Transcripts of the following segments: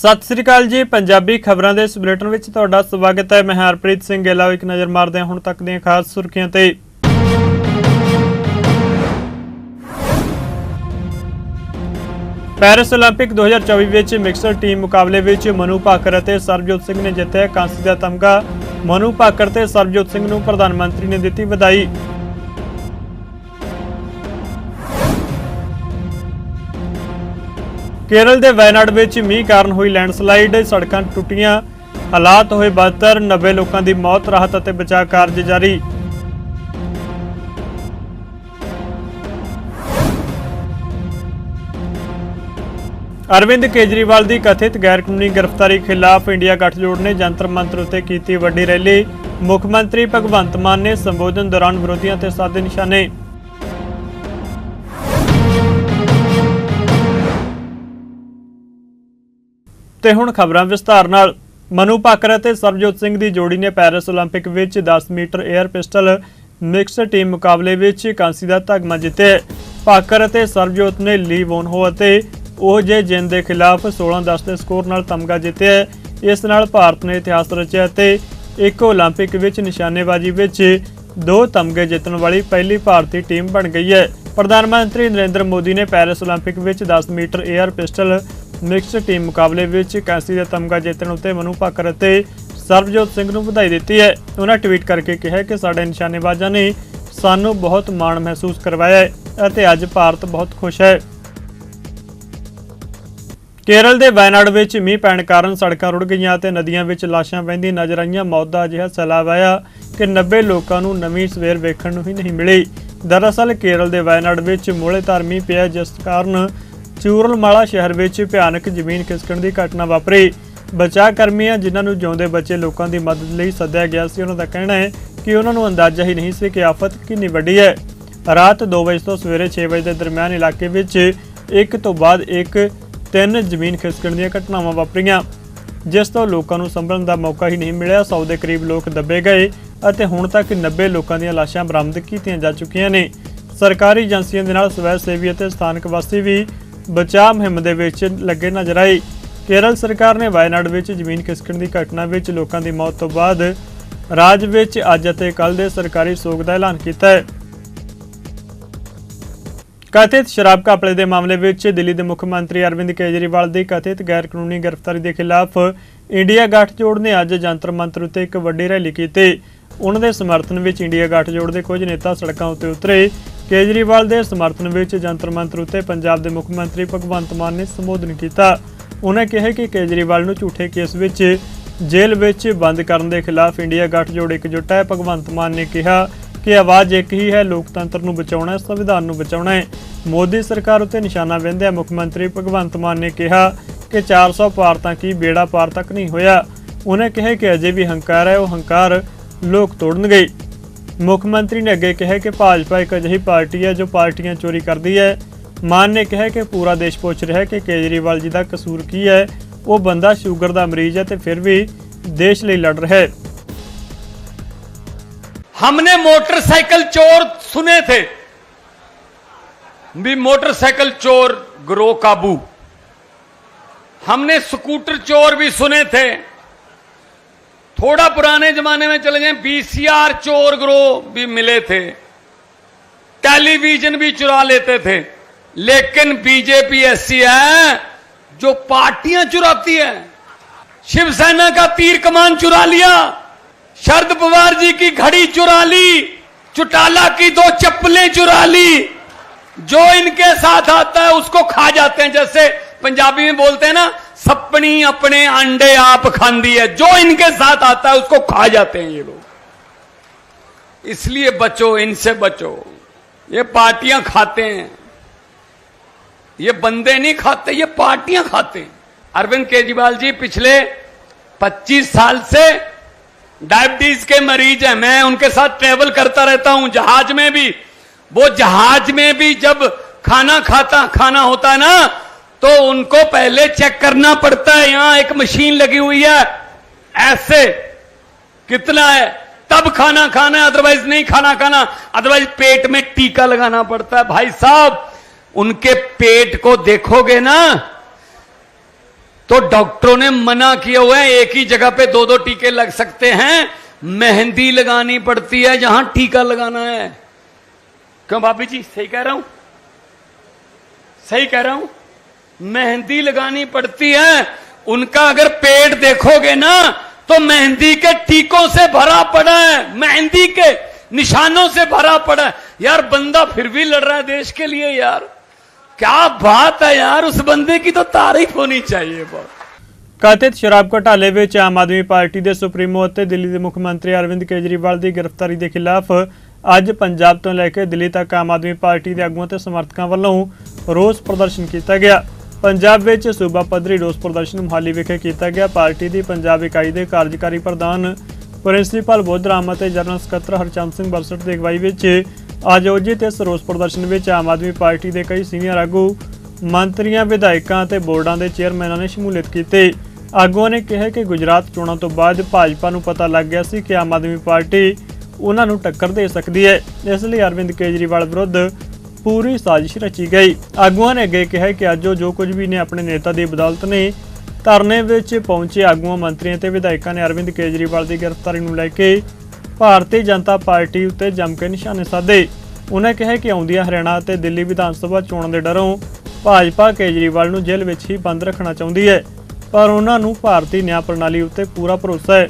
ਸਤਿ ਸ੍ਰੀ ਅਕਾਲ ਜੀ ਪੰਜਾਬੀ ਖਬਰਾਂ ਦੇ ਇਸ ਬੁਲੇਟਿਨ ਵਿੱਚ ਤੁਹਾਡਾ ਸਵਾਗਤ ਹੈ ਮੈਂ ਹਰਪ੍ਰੀਤ ਸਿੰਘ ਗਿੱਲਾ ਇੱਕ ਨਜ਼ਰ ਮਾਰਦੇ ਹਾਂ ਹੁਣ ਤੱਕ ਦੀਆਂ ਖਾਸ ਸੁਰਖੀਆਂ ਤੇ ਪੈਰਿਸ 올림픽 2024 ਵਿੱਚ ਮਿਕਸਡ ਟੀਮ ਮੁਕਾਬਲੇ ਵਿੱਚ ਮਨੂ ਭਾਕਰ ਅਤੇ ਸਰਬਜੋਤ ਸਿੰਘ ਨੇ ਜਿੱਤਿਆ ਕਾਂਸੀ ਦਾ ਤਮਗਾ ਮਨੂ ਭਾਕਰ ਤੇ ਸਰਬਜੋਤ ਸਿੰਘ ਨੂੰ ਪ੍ਰਧਾਨ ਮੰਤਰੀ ਨੇ ਦਿੱਤੀ ਵਧਾਈ ਕੇਰਲ ਦੇ ਵਾਇਨਾਡ ਵਿੱਚ ਮੀਂਹ ਕਾਰਨ ਹੋਈ ਲੈਂਡਸਲਾਈਡ, ਸੜਕਾਂ ਟੁੱਟੀਆਂ, ਹਾਲਾਤ ਹੋਏ ਬਦਤਰ 90 ਲੋਕਾਂ ਦੀ ਮੌਤ, ਰਾਹਤ ਅਤੇ ਬਚਾਅ ਕਾਰਜ ਜਾਰੀ। ਅਰਵਿੰਦ ਕੇਜਰੀਵਾਲ ਦੀ ਕਥਿਤ ਗੈਰਕਾਨੂੰਨੀ ਗ੍ਰਿਫਤਾਰੀ ਖਿਲਾਫ ਇੰਡੀਆ ਗੱਠਜੋੜ ਨੇ ਜੰਤਰ ਮੰਤਰ ਉੱਤੇ ਕੀਤੀ ਵੱਡੀ ਰੈਲੀ। ਮੁੱਖ ਮੰਤਰੀ ਭਗਵੰਤ ਮਾਨ ਨੇ ਸੰਬੋਧਨ ਦੌਰਾਨ ਵਿਰੋਧੀਆਂ ਤੇ ਸਾਧੇ ਨਿਸ਼ਾਨੇ ਤੇ ਹੁਣ ਖਬਰਾਂ ਵਿਸਤਾਰ ਨਾਲ। ਮਨੂ ਪਾਕਰ ਅਤੇ ਸਰਬਜੋਤ ਸਿੰਘ ਦੀ ਜੋੜੀ ਨੇ ਪੈਰਿਸ 올림픽 ਵਿੱਚ 10 metre air pistol mixed team ਮੁਕਾਬਲੇ ਵਿੱਚ ਕਾਂਸੀ ਦਾ ਤਗਮਾ ਜਿੱਤਿਆ ਪਾਕਰ ਅਤੇ ਸਰਬਜੋਤ ਨੇ ਲੀ ਵੋਨਹੋ ਅਤੇ ਉਹ ਜੇ ਜਿੰਦ ਦੇ ਖਿਲਾਫ 16-10 ਦੇ ਸਕੋਰ ਨਾਲ ਤਮਗਾ ਜਿੱਤਿਆ ਇਸ ਨਾਲ ਭਾਰਤ ਨੇ ਇਤਿਹਾਸ ਰਚਿਆ ਅਤੇ ਇੱਕ 올림픽 ਵਿੱਚ ਨਿਸ਼ਾਨੇਬਾਜ਼ੀ ਵਿੱਚ ਦੋ ਤਮਗੇ ਜਿੱਤਣ ਵਾਲੀ ਪਹਿਲੀ ਭਾਰਤੀ ਟੀਮ ਬਣ ਗਈ ਹੈ। ਪ੍ਰਧਾਨ ਮੰਤਰੀ ਨਰਿੰਦਰ ਮੋਦੀ ਨੇ ਪੈਰਿਸ 올림픽 ਵਿੱਚ 10 metre air pistol mixed team ਮੁਕਾਬਲੇ ਵਿੱਚ ਕਾਂਸੀ ਦਾ ਤਮਗਾ ਜਿੱਤਣ ਉੱਤੇ ਮਨੂ ਭਾਕਰ ਅਤੇ ਸਰਬਜੋਤ ਸਿੰਘ ਨੂੰ ਵਧਾਈ ਦਿੱਤੀ ਹੈ। ਉਹਨਾਂ ਟਵੀਟ ਕਰਕੇ ਕਿਹਾ ਕਿ ਸਾਡੇ ਨਿਸ਼ਾਨੇਬਾਜ਼ਾਂ ਨੇ ਸਾਨੂੰ ਬਹੁਤ ਮਾਣ ਮਹਿਸੂਸ ਕਰਵਾਇਆ ਹੈ ਅਤੇ ਅੱਜ ਭਾਰਤ ਬਹੁਤ ਖੁਸ਼ ਹੈ। ਕੇਰਲ ਦੇ ਵਾਇਨਾਡ ਵਿੱਚ ਮੀਂਹ ਪੈਣ ਕਾਰਨ ਸੜਕਾਂ ਰੁੜ ਗਈਆਂ ਅਤੇ ਨਦੀਆਂ ਵਿੱਚ ਲਾਸ਼ਾਂ ਵਹਿੰਦੀ ਨਜ਼ਰ ਆਈਆਂ। ਮੌਤ ਦਾ ਅਜਿਹਾ ਸੈਲਾਬ ਆਇਆ ਕਿ 90 ਲੋਕਾਂ ਨੂੰ ਨਵੀਂ ਸਵੇਰ ਵੇਖਣ ਨੂੰ ਹੀ ਨਹੀਂ ਮਿਲੀ। ਦਰਅਸਲ ਕੇਰਲ ਦੇ ਵਾਇਨਾਡ ਵਿੱਚ ਮੂਲੇਧਾਰ ਮੀਂਹ ਪਿਆ, ਜਿਸ ਕਾਰਨ ਚੂਰਲਮਾਲਾ ਸ਼ਹਿਰ ਵਿੱਚ ਭਿਆਨਕ ਜ਼ਮੀਨ ਖਿਸਕਣ ਦੀ ਘਟਨਾ ਵਾਪਰੀ। ਬਚਾਅ ਕਰਮੀਆਂ ਜਿਨ੍ਹਾਂ ਨੂੰ ਜਿਉਂਦੇ ਬੱਚੇ ਲੋਕਾਂ ਦੀ ਮਦਦ ਲਈ ਸੱਦਿਆ ਗਿਆ ਸੀ, ਉਹਨਾਂ ਦਾ ਕਹਿਣਾ ਹੈ ਕਿ ਉਹਨਾਂ ਨੂੰ ਅੰਦਾਜ਼ਾ ਹੀ ਨਹੀਂ ਸੀ ਕਿ ਆਫਤ ਕਿੰਨੀ ਵੱਡੀ ਹੈ। ਰਾਤ 2 ਵਜੇ ਤੋਂ ਸਵੇਰੇ 6 ਵਜੇ ਦੇ ਦਰਮਿਆਨ ਇਲਾਕੇ ਵਿੱਚ ਇੱਕ ਤੋਂ ਬਾਅਦ ਇੱਕ, ਤਿੰਨ ਜ਼ਮੀਨ ਖਿਸਕਣ ਦੀਆਂ ਘਟਨਾਵਾਂ ਵਾਪਰੀਆਂ, ਜਿਸ ਤੋਂ ਲੋਕਾਂ ਨੂੰ ਸੰਭਲਣ ਦਾ ਮੌਕਾ ਹੀ ਨਹੀਂ ਮਿਲਿਆ। 100 ਦੇ ਕਰੀਬ ਲੋਕ ਦੱਬੇ ਗਏ ਅਤੇ ਹੁਣ ਤੱਕ 90 ਲੋਕਾਂ ਦੀਆਂ ਲਾਸ਼ਾਂ ਬਰਾਮਦ ਕੀਤੀਆਂ ਜਾ ਚੁੱਕੀਆਂ ਨੇ। ਸਰਕਾਰੀ ਏਜੰਸੀਆਂ ਦੇ ਨਾਲ ਸਵੈ ਸੇਵੀ ਅਤੇ ਸਥਾਨਕ ਵਾਸੀ ਵੀ ਬਚਾਅ ਮੁਹਿੰਮ ਦੇ ਵਿੱਚ ਲੱਗੇ ਨਜ਼ਰ ਆਏ। ਕੇਰਲ ਸਰਕਾਰ ਨੇ ਵਾਇਨਾਡ ਵਿੱਚ ਜ਼ਮੀਨ ਖਿਸਕਣ ਦੀ ਘਟਨਾ ਵਿੱਚ ਲੋਕਾਂ ਦੀ ਮੌਤ ਤੋਂ ਬਾਅਦ ਰਾਜ ਵਿੱਚ ਅੱਜ ਅਤੇ ਕੱਲ ਦੇ ਸਰਕਾਰੀ ਸੋਗ ਦਾ ਐਲਾਨ ਕੀਤਾ ਹੈ। ਕਥਿਤ ਸ਼ਰਾਬ ਘਪਲੇ ਦੇ ਮਾਮਲੇ ਵਿੱਚ ਦਿੱਲੀ ਦੇ ਮੁੱਖ ਮੰਤਰੀ ਅਰਵਿੰਦ ਕੇਜਰੀਵਾਲ ਦੀ ਕਥਿਤ ਗੈਰ ਕਾਨੂੰਨੀ ਗ੍ਰਿਫਤਾਰੀ ਦੇ ਖਿਲਾਫ ਇੰਡੀਆ ਗੱਠਜੋੜ ਨੇ ਅੱਜ ਜੰਤਰ ਮੰਤਰ ਉੱਤੇ ਇੱਕ ਵੱਡੀ ਰੈਲੀ ਕੀਤੀ। ਉਹਨਾਂ ਦੇ ਸਮਰਥਨ ਵਿੱਚ ਇੰਡੀਆ ਗੱਠਜੋੜ ਦੇ ਕੁਝ ਨੇਤਾ ਸੜਕਾਂ ਉੱਤੇ ਉਤਰੇ। ਕੇਜਰੀਵਾਲ ਦੇ ਸਮਰਥਨ ਵਿੱਚ ਜੰਤਰ ਮੰਤਰ ਉੱਤੇ ਪੰਜਾਬ ਦੇ ਮੁੱਖ ਮੰਤਰੀ ਭਗਵੰਤ ਮਾਨ ਨੇ ਸੰਬੋਧਨ ਕੀਤਾ। ਉਹਨਾਂ ਕਿਹਾ ਕਿ ਕੇਜਰੀਵਾਲ ਨੂੰ ਝੂਠੇ ਕੇਸ ਵਿੱਚ ਜੇਲ੍ਹ ਵਿੱਚ ਬੰਦ ਕਰਨ ਦੇ ਖਿਲਾਫ ਇੰਡੀਆ ਗੱਠਜੋੜ ਇਕਜੁੱਟ ਹੈ। ਭਗਵੰਤ ਮਾਨ ਨੇ ਕਿਹਾ ਕਿ ਆਵਾਜ਼ ਇੱਕ ਹੀ ਹੈ, ਲੋਕਤੰਤਰ ਨੂੰ ਬਚਾਉਣਾ ਹੈ, ਸੰਵਿਧਾਨ ਨੂੰ ਬਚਾਉਣਾ ਹੈ। ਮੋਦੀ ਸਰਕਾਰ ਉੱਤੇ ਨਿਸ਼ਾਨਾ ਵਹਿੰਦਿਆਂ ਮੁੱਖ ਮੰਤਰੀ ਭਗਵੰਤ ਮਾਨ ਨੇ ਕਿਹਾ ਕਿ 400 ਪਾਰ ਤਾਂ ਕੀ ਬੇੜਾ ਪਾਰ ਤੱਕ ਨਹੀਂ ਹੋਇਆ। ਉਹਨੇ ਕਿਹਾ ਕਿ ਅਜੇ ਵੀ ਹੰਕਾਰ ਹੈ, ਉਹ ਹੰਕਾਰ ਲੋਕ ਤੋੜਨਗੇ। ਮੁੱਖ ਮੰਤਰੀ ਨੇ ਅੱਗੇ ਕਿਹਾ ਕਿ ਭਾਜਪਾ ਇੱਕ ਅਜਿਹੀ ਪਾਰਟੀ ਹੈ ਜੋ ਪਾਰਟੀਆਂ ਚੋਰੀ ਕਰਦੀ ਹੈ ਮਾਨ ਨੇ ਕਿਹਾ ਕਿ ਪੂਰਾ ਦੇਸ਼ ਪੁੱਛ ਰਿਹਾ ਹੈ ਕਿ ਕੇਜਰੀਵਾਲ ਜੀ ਦਾ ਕਸੂਰ ਕੀ ਹੈ ਉਹ ਬੰਦਾ ਸ਼ੂਗਰ ਦਾ ਮਰੀਜ਼ ਹੈ ਤੇ ਫਿਰ ਵੀ ਦੇਸ਼ ਲਈ ਲੜ ਰਿਹਾ ਹੈ हमने मोटरसाइकिल चोर सुने थे भी मोटरसाइकिल चोर ग्रोह काबू हमने स्कूटर चोर भी सुने थे थोड़ा पुराने जमाने में चले जाएँ बीसीआर चोर ग्रोह भी मिले थे। टेलीविज़न भी चुरा लेते थे। लेकिन बीजेपी ऐसी है जो पार्टियाँ चुराती है। शिवसेना का तीर कमान चुरा लिया, शरद पवार जी की घड़ी चुरा ली, चुटाला की दो चप्पलें चुरा ली। जो इनके साथ आता है, उसको खा जाते हैं। जैसे पंजाबी में बोलते हैं ना सपनी अपने अंडे आप खांदी है। जो इनके साथ आता है, उसको खा जाते हैं ये लोग। इसलिए बचो, इनसे बचो। ये पार्टियाँ खाते हैं। ये बंदे नहीं खाते, ये पार्टियाँ खाते हैं। अरविंद केजरीवाल जी, पिछले 25 साल से डायबिटीज़ के मरीज़ हैं। मैं उनके साथ ट्रेवल करता रहता हूँ, जहाज़ में भी। वो जहाज़ में भी जब खाना खाता, खाना होता है ना तो उनको पहले चेक करना पड़ता है, यहाँ एक मशीन लगी हुई है, ऐसे, कितना है, तब खाना खाना है अदरवाइज़ नहीं खाना खाना अदरवाइज़ पेट में टीका लगाना पड़ता है। भाई साहब, उनके पेट को देखोगे ना तो डॉक्टरों ने मना किया हुआ है, एक ही जगह पे दो दो टीके लग सकते हैं, मेहंदी लगानी पड़ती है जहाँ टीका लगाना है। क्यों भाभी जी, सही कह रहा हूँ? सही कह रहा हूँ? मेहंदी लगानी पड़ती है उनका अगर पेट देखोगे ना तो मेहंदी के टीकों से भरा पड़ा है मेहंदी के निशानों से भरा पड़ा है यार बंदा फिर भी लड़ रहा है देश के लिए यार क्या बात है यार उस बंदे की तो तारीफ होनी चाहिए बहुत ਕਥਿਤ ਸ਼ਰਾਬ ਘੁਟਾਲੇ ਵਿੱਚ ਆਮ ਆਦਮੀ ਪਾਰਟੀ ਦੇ ਸੁਪਰੀਮੋ ਅਤੇ ਦਿੱਲੀ ਦੇ ਮੁੱਖ ਮੰਤਰੀ ਅਰਵਿੰਦ ਕੇਜਰੀਵਾਲ ਦੀ ਗ੍ਰਿਫਤਾਰੀ ਦੇ ਖਿਲਾਫ ਅੱਜ ਪੰਜਾਬ ਤੋਂ ਲੈ ਕੇ ਦਿੱਲੀ ਤੱਕ ਆਮ ਆਦਮੀ ਪਾਰਟੀ ਦੇ ਆਗੂਆਂ ਤੇ ਸਮਰਥਕਾਂ ਵੱਲੋਂ ਰੋਸ ਪ੍ਰਦਰਸ਼ਨ ਕੀਤਾ ਗਿਆ ਪੰਜਾਬ ਵਿੱਚ ਸੂਬਾ ਪੱਧਰੀ ਰੋਸ ਪ੍ਰਦਰਸ਼ਨ ਮੁਹਾਲੀ ਵਿਖੇ ਕੀਤਾ ਗਿਆ। ਪਾਰਟੀ ਦੀ ਪੰਜਾਬ ਇਕਾਈ ਦੇ ਕਾਰਜਕਾਰੀ ਪ੍ਰਧਾਨ ਪ੍ਰਿੰਸੀਪਲ ਬੋਧਰਾਮ ਅਤੇ ਜਨਰਲ ਸਕੱਤਰ ਹਰਚੰਦ ਸਿੰਘ ਬਰਸਟ ਦੀ ਅਗਵਾਈ ਵਿੱਚ ਆਯੋਜਿਤ ਇਸ ਰੋਸ ਪ੍ਰਦਰਸ਼ਨ ਵਿੱਚ ਆਮ ਆਦਮੀ ਪਾਰਟੀ ਦੇ ਕਈ ਸੀਨੀਅਰ ਆਗੂ, ਮੰਤਰੀਆਂ, ਵਿਧਾਇਕਾਂ ਅਤੇ ਬੋਰਡਾਂ ਦੇ ਚੇਅਰਮੈਨਾਂ ਨੇ ਸ਼ਮੂਲੀਅਤ ਕੀਤੀ। ਆਗੂਆਂ ਨੇ ਕਿਹਾ ਕਿ ਗੁਜਰਾਤ ਚੋਣਾਂ ਤੋਂ ਬਾਅਦ ਭਾਜਪਾ ਨੂੰ ਪਤਾ ਲੱਗ ਗਿਆ ਸੀ ਕਿ ਆਮ ਆਦਮੀ ਪਾਰਟੀ ਉਹਨਾਂ ਨੂੰ ਟੱਕਰ ਦੇ ਸਕਦੀ ਹੈ। ਇਸ ਲਈ ਅਰਵਿੰਦ ਕੇਜਰੀਵਾਲ ਵਿਰੁੱਧ ਪੂਰੀ ਸਾਜ਼ਿਸ਼ ਰਚੀ ਗਈ। ਆਗੂਆਂ ਨੇ ਅੱਗੇ ਕਿਹਾ ਕਿ ਅੱਜ ਉਹ ਜੋ ਕੁਝ ਵੀ ਨੇ ਆਪਣੇ ਨੇਤਾ ਦੀ ਬਦੌਲਤ ਨੇ ਧਰਨੇ ਵਿੱਚ ਪਹੁੰਚੇ ਆਗੂਆਂ, ਮੰਤਰੀਆਂ ਤੇ ਵਿਧਾਇਕਾਂ ਨੇ ਅਰਵਿੰਦ ਕੇਜਰੀਵਾਲ ਦੀ ਗ੍ਰਿਫਤਾਰੀ ਨੂੰ ਲੈ ਕੇ ਭਾਰਤੀ ਜਨਤਾ ਪਾਰਟੀ ਉੱਤੇ ਜੰਮ ਕੇ ਨਿਸ਼ਾਨੇ ਸਾਧੇ। ਉਹਨਾਂ ਕਿਹਾ ਕਿ ਆਉਂਦੀਆਂ ਹਰਿਆਣਾ ਅਤੇ ਦਿੱਲੀ ਵਿਧਾਨ ਸਭਾ ਚੋਣਾਂ ਦੇ ਡਰੋਂ ਭਾਜਪਾ ਕੇਜਰੀਵਾਲ ਨੂੰ ਜੇਲ੍ਹ ਵਿੱਚ ਹੀ ਬੰਦ ਰੱਖਣਾ ਚਾਹੁੰਦੀ ਹੈ, ਪਰ ਉਹਨਾਂ ਨੂੰ ਭਾਰਤੀ ਨਿਆਂ ਪ੍ਰਣਾਲੀ ਉੱਤੇ ਪੂਰਾ ਭਰੋਸਾ ਹੈ।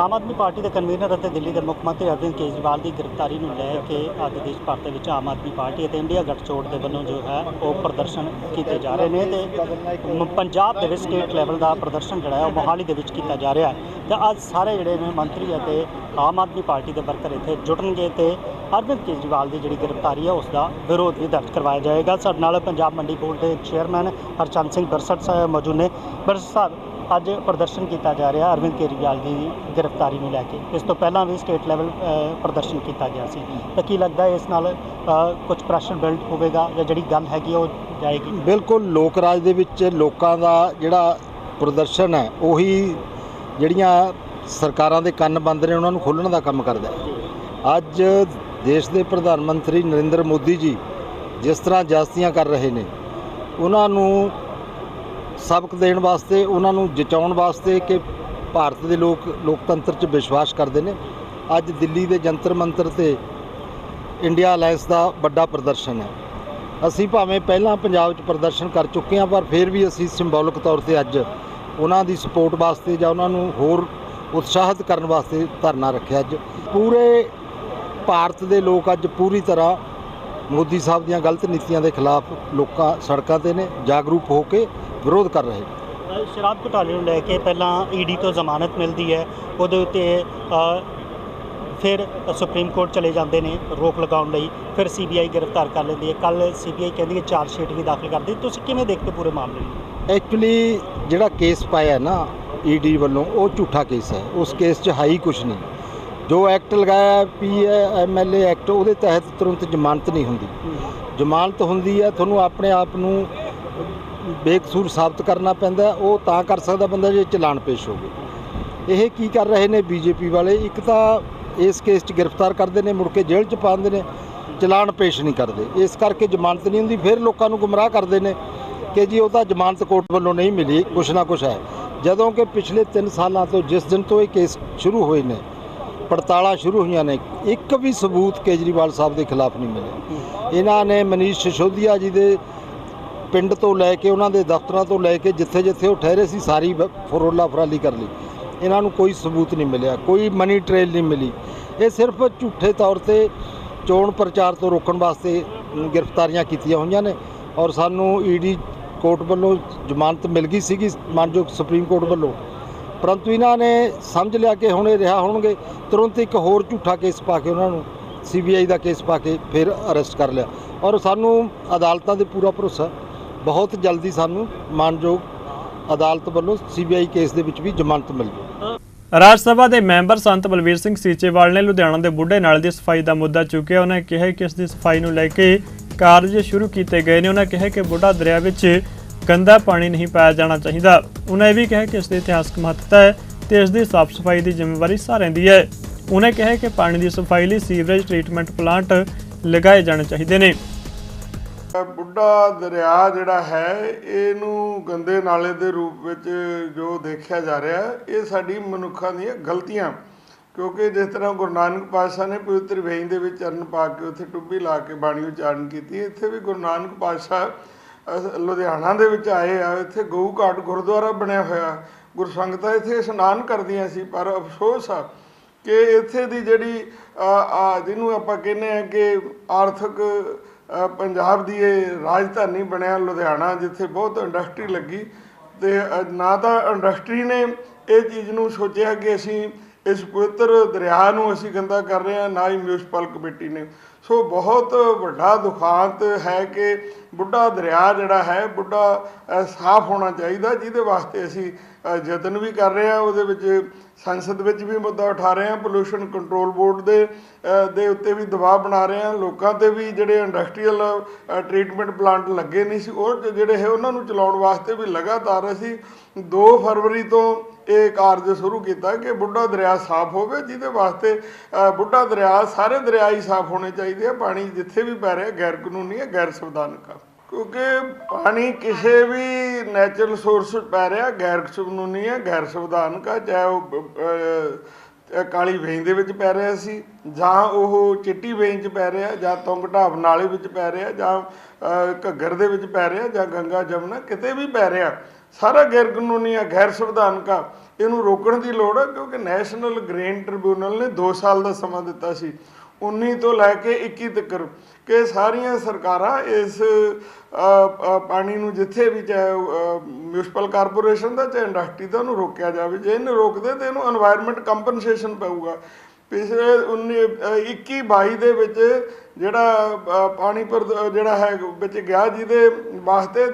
ਆਮ ਆਦਮੀ ਪਾਰਟੀ ਦੇ ਕਨਵੀਨਰ ਅਤੇ ਦਿੱਲੀ ਦੇ ਮੁੱਖ ਮੰਤਰੀ ਅਰਵਿੰਦ ਕੇਜਰੀਵਾਲ ਦੀ ਗ੍ਰਿਫਤਾਰੀ ਨੂੰ ਲੈ ਕੇ ਅੱਜ ਦੇਸ਼ ਭਰ ਦੇ ਵਿੱਚ ਆਮ ਆਦਮੀ ਪਾਰਟੀ ਅਤੇ ਇੰਡੀਆ ਗੱਠਜੋੜ ਦੇ ਵੱਲੋਂ ਜੋ ਹੈ ਉਹ ਪ੍ਰਦਰਸ਼ਨ ਕੀਤੇ ਜਾ ਰਹੇ ਨੇ ਤੇ ਪੰਜਾਬ ਦੇ ਵਿੱਚ ਸਟੇਟ ਲੈਵਲ ਦਾ ਪ੍ਰਦਰਸ਼ਨ ਜਿਹੜਾ ਹੈ ਉਹ ਮੋਹਾਲੀ ਦੇ ਵਿੱਚ ਕੀਤਾ ਜਾ ਰਿਹਾ ਹੈ। ਤੇ ਅੱਜ ਸਾਰੇ ਜਿਹੜੇ ਨੇ ਮੰਤਰੀ ਅਤੇ ਆਮ ਆਦਮੀ ਪਾਰਟੀ ਦੇ ਵਰਕਰ ਇੱਥੇ ਜੁਟਣਗੇ ਤੇ ਅਰਵਿੰਦ ਕੇਜਰੀਵਾਲ ਦੀ ਜਿਹੜੀ ਗ੍ਰਿਫਤਾਰੀ ਹੈ, ਉਸ ਦਾ ਵਿਰੋਧ ਵੀ ਦਰਜ ਕਰਵਾਇਆ ਜਾਏਗਾ। ਸਾਡੇ ਨਾਲ ਪੰਜਾਬ ਮੰਡੀ ਬੋਰਡ ਦੇ ਚੇਅਰਮੈਨ ਹਰਚੰਦ ਸਿੰਘ ਬਰਸਟ ਸਾਹਿਬ ਮੌਜੂਦ ਨੇ। ਬਰਸਟ ਸਾਹਿਬ ਅੱਜ ਪ੍ਰਦਰਸ਼ਨ ਕੀਤਾ ਜਾ ਰਿਹਾ, ਅਰਵਿੰਦ ਕੇਜਰੀਵਾਲ ਦੀ ਗ੍ਰਿਫਤਾਰੀ ਨੂੰ ਲੈ ਕੇ। ਇਸ ਤੋਂ ਪਹਿਲਾਂ ਵੀ ਸਟੇਟ ਲੈਵਲ ਪ੍ਰਦਰਸ਼ਨ ਕੀਤਾ ਗਿਆ ਸੀ। ਤਾਂ ਕੀ ਲੱਗਦਾ ਇਸ ਨਾਲ ਕੁਝ ਪ੍ਰੈਸ਼ਰ ਬਿਲਡ ਹੋਵੇਗਾ ਜਾਂ ਜਿਹੜੀ ਗੱਲ ਹੈਗੀ ਉਹ ਜਾਏਗੀ? ਬਿਲਕੁਲ ਲੋਕ ਰਾਜ ਦੇ ਵਿੱਚ ਲੋਕਾਂ ਦਾ ਜਿਹੜਾ ਪ੍ਰਦਰਸ਼ਨ ਹੈ, ਉਹੀ ਜਿਹੜੀਆਂ ਸਰਕਾਰਾਂ ਦੇ ਕੰਨ ਬੰਦ ਨੇ, ਉਹਨਾਂ ਨੂੰ ਖੋਲਣ ਦਾ ਕੰਮ ਕਰਦਾ ਅੱਜ ਦੇਸ਼ ਦੇ ਪ੍ਰਧਾਨ ਮੰਤਰੀ ਨਰਿੰਦਰ ਮੋਦੀ ਜੀ ਜਿਸ ਤਰ੍ਹਾਂ ਜਾਸਤੀਆਂ ਕਰ ਰਹੇ ਨੇ, ਉਹਨਾਂ ਨੂੰ ਸਬਕ ਦੇਣ ਵਾਸਤੇ, ਉਹਨਾਂ ਨੂੰ ਜਚਾਉਣ ਵਾਸਤੇ ਕਿ ਭਾਰਤ ਦੇ ਲੋਕ, ਲੋਕਤੰਤਰ 'ਚ ਵਿਸ਼ਵਾਸ ਕਰਦੇ ਨੇ। ਅੱਜ ਦਿੱਲੀ ਦੇ ਜੰਤਰ ਮੰਤਰ ਤੇ ਇੰਡੀਆ ਅਲਾਈਅੰਸ ਦਾ ਵੱਡਾ ਪ੍ਰਦਰਸ਼ਨ ਹੈ। ਅਸੀਂ ਭਾਵੇਂ ਪਹਿਲਾਂ ਪੰਜਾਬ 'ਚ ਪ੍ਰਦਰਸ਼ਨ ਕਰ ਚੁੱਕੇ ਹਾਂ, ਪਰ ਫਿਰ ਵੀ ਅਸੀਂ ਸਿੰਬੋਲਿਕ ਤੌਰ ਤੇ ਅੱਜ ਉਹਨਾਂ ਦੀ ਸਪੋਰਟ ਵਾਸਤੇ ਜਾਂ ਉਹਨਾਂ ਨੂੰ ਹੋਰ ਉਤਸ਼ਾਹਿਤ ਕਰਨ ਵਾਸਤੇ ਧਰਨਾ ਰੱਖਿਆ ਅੱਜ। ਪੂਰੇ ਭਾਰਤ ਦੇ ਲੋਕ ਅੱਜ ਪੂਰੀ ਤਰ੍ਹਾਂ ਮੋਦੀ ਸਾਹਿਬ ਦੀਆਂ ਗਲਤ ਨੀਤੀਆਂ ਦੇ ਖਿਲਾਫ ਲੋਕਾਂ, ਸੜਕਾਂ ਤੇ ਨੇ, ਜਾਗਰੂਕ ਹੋ ਕੇ ਵਿਰੋਧ ਕਰ ਰਹੇ ਨੇ। ਸ਼ਰਾਬ ਘੁਟਾਲੇ ਨੂੰ ਲੈ ਕੇ ਪਹਿਲਾਂ ਈਡੀ ਤੋਂ ਜ਼ਮਾਨਤ ਮਿਲਦੀ ਹੈ। ਉਹਦੇ ਉੱਤੇ ਫਿਰ ਸੁਪਰੀਮ ਕੋਰਟ ਚਲੇ ਜਾਂਦੇ ਨੇ ਰੋਕ ਲਗਾਉਣ ਲਈ। ਫਿਰ ਸੀਬੀਆਈ ਗ੍ਰਿਫਤਾਰ ਕਰ ਲੈਂਦੀ ਹੈ। ਕੱਲ ਸੀਬੀਆਈ ਕਹਿੰਦੀ ਹੈ ਚਾਰਜ ਸ਼ੀਟ ਵੀ ਦਾਖਲ ਕਰਦੀ ਤੁਸੀਂ ਕਿਵੇਂ ਦੇਖਦੇ ਪੂਰੇ ਮਾਮਲੇ ਨੂੰ? ਐਕਚੁਅਲੀ ਜਿਹੜਾ ਕੇਸ ਪਾਇਆ ਨਾ ਈਡੀ ਵੱਲੋਂ ਉਹ ਝੂਠਾ ਕੇਸ ਹੈ। ਉਸ ਕੇਸ 'ਚ ਹੈ ਹੀ ਕੁਝ ਨਹੀਂ। ਜੋ ਐਕਟ ਲਗਾਇਆ ਪੀ ਐਮਐਲਏ ਐਕਟ ਉਹਦੇ ਤਹਿਤ ਤੁਰੰਤ ਜ਼ਮਾਨਤ ਨਹੀਂ ਹੁੰਦੀ। ਜ਼ਮਾਨਤ ਹੁੰਦੀ ਹੈ ਤੁਹਾਨੂੰ ਆਪਣੇ ਆਪ ਨੂੰ ਬੇਕਸੂਰ ਸਾਬਤ ਕਰਨਾ ਪੈਂਦਾ ਉਹ ਤਾਂ ਕਰ ਸਕਦਾ ਬੰਦਾ ਜੇ ਚਲਾਨ ਪੇਸ਼ ਹੋਵੇ। ਇਹ ਕੀ ਕਰ ਰਹੇ ਨੇ ਬੀਜੇਪੀ ਵਾਲੇ? ਇੱਕ ਤਾਂ ਇਸ ਕੇਸ 'ਚ ਗ੍ਰਿਫਤਾਰ ਕਰਦੇ ਨੇ, ਮੁੜ ਕੇ ਜੇਲ੍ਹ 'ਚ ਪਾਉਂਦੇ ਨੇ, ਚਲਾਨ ਪੇਸ਼ ਨਹੀਂ ਕਰਦੇ। ਇਸ ਕਰਕੇ ਜ਼ਮਾਨਤ ਨਹੀਂ ਹੁੰਦੀ, ਫਿਰ ਲੋਕਾਂ ਨੂੰ ਗੁੰਮਰਾਹ ਕਰਦੇ ਨੇ ਕਿ ਜੀ ਉਹ ਤਾਂ ਜ਼ਮਾਨਤ ਕੋਰਟ ਵੱਲੋਂ ਨਹੀਂ ਮਿਲੀ, ਕੁਛ ਨਾ ਕੁਛ ਹੈ। ਜਦੋਂ ਕਿ ਪਿਛਲੇ 3 ਸਾਲਾਂ ਤੋਂ, ਜਿਸ ਦਿਨ ਤੋਂ ਇਹ ਕੇਸ ਸ਼ੁਰੂ ਹੋਏ ਨੇ, ਪੜਤਾਲਾਂ ਸ਼ੁਰੂ ਹੋਈਆਂ ਨੇ, ਇੱਕ ਵੀ ਸਬੂਤ ਕੇਜਰੀਵਾਲ ਸਾਹਿਬ ਦੇ ਖਿਲਾਫ ਨਹੀਂ ਮਿਲੇ। ਇਹਨਾਂ ਨੇ ਮਨੀਸ਼ ਸਿਸੋਦੀਆ ਜੀ ਦੇ ਪਿੰਡ ਤੋਂ ਲੈ ਕੇ ਉਹਨਾਂ ਦੇ ਦਫ਼ਤਰਾਂ ਤੋਂ ਲੈ ਕੇ ਜਿੱਥੇ ਜਿੱਥੇ ਉਹ ਠਹਿਰੇ ਸੀ, ਸਾਰੀ ਵ- ਫਰੋਲਾ ਫਰਾਲੀ ਕਰ ਲਈ। ਇਹਨਾਂ ਨੂੰ ਕੋਈ ਸਬੂਤ ਨਹੀਂ ਮਿਲਿਆ, ਕੋਈ ਮਨੀ ਟ੍ਰੇਲ ਨਹੀਂ ਮਿਲੀ। ਇਹ ਸਿਰਫ ਝੂਠੇ ਤੌਰ ਤੇ ਚੋਣ ਪ੍ਰਚਾਰ ਤੋਂ ਰੋਕਣ ਵਾਸਤੇ ਗ੍ਰਿਫਤਾਰੀਆਂ ਕੀਤੀਆਂ ਹੋਈਆਂ ਨੇ ਔਰ ਸਾਨੂੰ ਈਡੀ ਕੋਰਟ ਵੱਲੋਂ ਜ਼ਮਾਨਤ ਮਿਲ ਗਈ ਸੀਗੀ, ਮਾਨਯੋਗ ਸੁਪਰੀਮ ਕੋਰਟ ਵੱਲੋਂ। ਪਰੰਤੂ ਇਹਨਾਂ ਨੇ ਸਮਝ ਲਿਆ ਕਿ ਹੁਣ ਇਹ ਰਿਹਾ ਹੋਣਗੇ, ਤੁਰੰਤ ਇੱਕ ਹੋਰ ਝੂਠਾ ਕੇਸ ਪਾ ਕੇ ਉਹਨਾਂ ਨੂੰ ਸੀਬੀਆਈ ਦਾ ਕੇਸ ਪਾ ਕੇ ਫਿਰ ਅਰੈਸਟ ਕਰ ਲਿਆ। ਔਰ ਸਾਨੂੰ ਅਦਾਲਤਾਂ ਦੇ ਪੂਰਾ ਭਰੋਸਾ ਬਹੁਤ ਜਲਦੀ ਸਾਨੂੰ ਮਾਨਯੋਗ ਅਦਾਲਤ ਵੱਲੋਂ ਸੀਬੀਆਈ ਕੇਸ ਦੇ ਵਿੱਚ ਵੀ ਜ਼ਮਾਨਤ ਮਿਲ ਜੂ ਰਾਜ ਸਭਾ ਦੇ ਮੈਂਬਰ ਸੰਤ ਬਲਵੀਰ ਸਿੰਘ ਸੀਚੇਵਾਲ ਨੇ ਲੁਧਿਆਣਾ ਦੇ ਬੁੱਢੇ ਨਾਲੇ ਦੀ ਸਫ਼ਾਈ ਦਾ ਮੁੱਦਾ ਚੁੱਕਿਆ। ਉਹਨਾਂ ਕਿਹਾ ਕਿ ਇਸ ਦੀ ਸਫ਼ਾਈ ਨੂੰ ਲੈ ਕੇ ਕਾਰਜ ਸ਼ੁਰੂ ਕੀਤੇ ਗਏ ਨੇ। ਉਹਨਾਂ ਕਿਹਾ ਕਿ ਬੁੱਢਾ ਦਰਿਆ ਵਿੱਚ ਗੰਦਾ ਪਾਣੀ ਨਹੀਂ ਪਾਇਆ ਜਾਣਾ ਚਾਹੀਦਾ। ਉਹਨਾਂ ਇਹ ਵੀ ਕਿਹਾ ਕਿ ਇਸ ਦੀ ਇਤਿਹਾਸਕ ਮਹੱਤਤਾ ਹੈ ਤੇ ਇਸ ਦੀ ਸਾਫ਼ ਸਫ਼ਾਈ ਦੀ ਜ਼ਿੰਮੇਵਾਰੀ ਸਾਰਿਆਂ ਦੀ ਹੈ। ਉਹਨਾਂ ਕਿਹਾ ਕਿ ਪਾਣੀ ਦੀ ਸਫ਼ਾਈ ਲਈ ਸੀਵਰੇਜ ਟ੍ਰੀਟਮੈਂਟ ਪਲਾਂਟ ਲਗਾਏ ਜਾਣੇ ਚਾਹੀਦੇ ਨੇ। ਬੁੱਢਾ ਦਰਿਆ ਜਿਹੜਾ ਹੈ ਇਹਨੂੰ ਗੰਦੇ ਨਾਲੇ ਦੇ ਰੂਪ ਵਿੱਚ ਜੋ ਦੇਖਿਆ ਜਾ ਰਿਹਾ ਇਹ ਸਾਡੀ ਮਨੁੱਖਾਂ ਦੀਆਂ ਗਲਤੀਆਂ। ਕਿਉਂਕਿ ਜਿਸ ਤਰ੍ਹਾਂ ਗੁਰੂ ਨਾਨਕ ਪਾਤਸ਼ਾਹ ਨੇ ਪਵਿੱਤਰ ਵੇਈਂ ਦੇ ਵਿੱਚ ਚਰਨ ਪਾ ਕੇ ਉੱਥੇ ਟੁੱਬੀ ਲਾ ਕੇ ਬਾਣੀ ਉਚਾਰਨ ਕੀਤੀ ਇੱਥੇ ਵੀ ਗੁਰੂ ਨਾਨਕ ਪਾਤਸ਼ਾਹ ਅਹ, ਲੁਧਿਆਣਾ ਦੇ ਵਿੱਚ ਆਏ ਆ ਇੱਥੇ ਗਊ ਘਾਟ ਗੁਰਦੁਆਰਾ ਬਣਿਆ ਹੋਇਆ। ਗੁਰਸੰਗਤਾਂ ਇੱਥੇ ਇਸ਼ਨਾਨ ਕਰਦੀਆਂ ਸੀ ਪਰ ਅਫਸੋਸ ਆ ਕਿ ਇੱਥੇ ਦੀ ਜਿਹੜੀ ਆ ਜਿਹਨੂੰ ਆਪਾਂ ਕਹਿੰਦੇ ਆ ਕਿ ਆਰਥਿਕ ਪੰਜਾਬ ਦੀ ਇਹ ਰਾਜਧਾਨੀ ਬਣਿਆ ਲੁਧਿਆਣਾ, ਜਿੱਥੇ ਬਹੁਤ ਇੰਡਸਟਰੀ ਲੱਗੀ ਤੇ ਨਾ ਤਾਂ ਇੰਡਸਟਰੀ ਨੇ ਇਹ ਚੀਜ਼ ਨੂੰ ਸੋਚਿਆ ਕਿ ਅਸੀਂ ਇਸ ਪਵਿੱਤਰ ਦਰਿਆ ਨੂੰ ਅਸੀਂ ਗੰਦਾ ਕਰ ਰਹੇ ਹਾਂ, ਨਾ ਹੀ ਮਿਊਨਿਸਪਲ ਕਮੇਟੀ ਨੇ। ਸੋ ਬਹੁਤ ਵੱਡਾ ਦੁਖਾਂਤ ਹੈ ਕਿ ਬੁੱਢਾ ਦਰਿਆ ਜਿਹੜਾ ਹੈ, ਬੁੱਢਾ ਸਾਫ਼ ਹੋਣਾ ਚਾਹੀਦਾ, ਜਿਹਦੇ ਵਾਸਤੇ ਅਸੀਂ ਯਤਨ ਵੀ ਕਰ ਰਹੇ ਹਾਂ, ਉਹਦੇ ਵਿੱਚ ਸੰਸਦ ਵਿੱਚ ਵੀ ਮੁੱਦਾ ਉਠਾ ਰਹੇ ਹਾਂ ਪੋਲੂਸ਼ਨ ਕੰਟਰੋਲ ਬੋਰਡ ਦੇ ਦੇ ਉੱਤੇ ਵੀ ਦਬਾਅ ਬਣਾ ਰਹੇ ਹਾਂ, ਲੋਕਾਂ ਤੇ ਵੀ ਜਿਹੜੇ ਇੰਡਸਟਰੀਅਲ ਟ੍ਰੀਟਮੈਂਟ ਪਲਾਂਟ ਲੱਗੇ ਨਹੀਂ ਸੀ, ਉਹ ਜਿਹੜੇ ਹੈ ਉਹਨਾਂ ਨੂੰ ਚਲਾਉਣ ਵਾਸਤੇ ਵੀ ਲਗਾਤਾਰ ਅਸੀਂ 2 ਫਰਵਰੀ ਤੋਂ ਇਹ ਕਾਰਜ ਸ਼ੁਰੂ ਕੀਤਾ ਕਿ ਬੁੱਢਾ ਦਰਿਆ ਸਾਫ਼ ਹੋਵੇ, ਜਿਹਦੇ ਵਾਸਤੇ ਬੁੱਢਾ ਦਰਿਆ, ਸਾਰੇ ਦਰਿਆ ਹੀ ਸਾਫ਼ ਹੋਣੇ ਚਾਹੀਦੇ ਆ, ਪਾਣੀ ਜਿੱਥੇ ਵੀ ਪੈ ਰਿਹਾ, ਗੈਰ ਕਾਨੂੰਨੀ ਹੈ, ਗੈਰ ਸੰਵਿਧਾਨਕ ਆ। ਕਿਉਂਕਿ ਪਾਣੀ ਕਿਸੇ ਵੀ ਨੈਚੁਰਲ ਸੋਰਸ ਪੈ ਰਿਹਾ, ਗੈਰ ਕਾਨੂੰਨੀ ਹੈ, ਗੈਰ ਸੰਵਿਧਾਨਕ ਆ ਚਾਹੇ ਉਹ ਕਾਲੀ ਵੇਈਂ ਦੇ ਵਿੱਚ ਪੈ ਰਿਹਾ ਸੀ, ਜਾਂ ਉਹ ਚਿੱਟੀ ਵੇਈਂ 'ਚ ਪੈ ਰਿਹਾ, ਜਾਂ ਤੁੰਗ ਨਾਲੇ ਵਿੱਚ ਪੈ ਰਿਹਾ, ਜਾਂ ਘੱਗਰ ਦੇ ਵਿੱਚ ਪੈ ਰਿਹਾ, ਜਾਂ ਗੰਗਾ ਜਮਨਾ ਕਿਤੇ ਵੀ ਪੈ ਰਿਹਾ, ਸਾਰਾ ਗੈਰ ਕਾਨੂੰਨੀ ਆ ਗੈਰ ਸੰਵਿਧਾਨਕ ਆ। ਇਹਨੂੰ ਰੋਕਣ ਦੀ ਲੋੜ ਹੈ, ਕਿਉਂਕਿ ਨੈਸ਼ਨਲ ਗ੍ਰੇਨ ਟ੍ਰਿਬਿਊਨਲ ਨੇ 2 ਸਾਲ ਦਾ ਸਮਾਂ ਦਿੱਤਾ ਸੀ। 19 ਤੋਂ ਲੈ ਕੇ 21 ਤੱਕ ਕਿ ਸਾਰੀਆਂ ਸਰਕਾਰਾਂ ਇਸ ਪਾਣੀ ਨੂੰ ਜਿੱਥੇ ਵੀ ਚਾਹੇ ਮਿਊਨਿਸਪਲ ਕਾਰਪੋਰੇਸ਼ਨ ਦਾ ਚਾਹੇ ਇੰਡਸਟਰੀ ਦਾ ਉਹਨੂੰ ਰੋਕਿਆ ਜਾਵੇ। ਜੇ ਇਹਨੂੰ ਰੋਕਦੇ ਤੇ ਇਹਨੂੰ এনवायरमेंट ਕੰਪਨਸੇਸ਼ਨ ਪਊਗਾ। ਪਿਛਲੇ 21 22 ਦੇ ਵਿੱਚ ਜਿਹੜਾ ਪਾਣੀ ਪਰ, ਜਿਹੜਾ ਹੈ, ਵਿੱਚ ਗਿਆ ਜਿਹਦੇ ਵਾਸਤੇ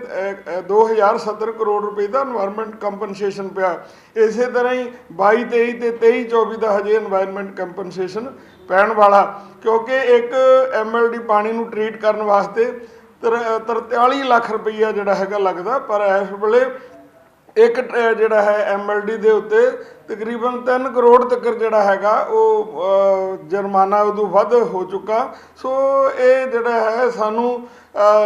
2070 ਕਰੋੜ ਰੁਪਏ ਦਾ এনवायरमेंट ਕੰਪਨਸੇਸ਼ਨ ਪਿਆ। ਇਸੇ ਤਰ੍ਹਾਂ ਹੀ 22 23 ਤੇ 23 24 ਦਾ ਹਜੇ এনवायरमेंट ਕੰਪਨਸੇਸ਼ਨ ਪੈਣ ਵਾਲਾ, ਕਿਉਂਕਿ ਇੱਕ ਐਮਐਲਡੀ ਪਾਣੀ ਨੂੰ ਟ੍ਰੀਟ ਕਰਨ ਵਾਸਤੇ ਤਰ- 43 ਲੱਖ ਰੁਪਈਆ ਜਿਹੜਾ ਹੈਗਾ ਲੱਗਦਾ, ਪਰ ਇਸ ਵੇਲੇ ਇੱਕ ਜਿਹੜਾ ਹੈ ਐਮਐਲਡੀ ਦੇ ਉੱਤੇ ਤਕਰੀਬਨ 3 ਕਰੋੜ ਤੱਕ ਜਿਹੜਾ ਹੈਗਾ ਉਹ ਜੁਰਮਾਨਾ ਉਦੋਂ ਵੱਧ ਹੋ ਚੁੱਕਾ। ਸੋ ਇਹ ਜਿਹੜਾ ਹੈ ਸਾਨੂੰ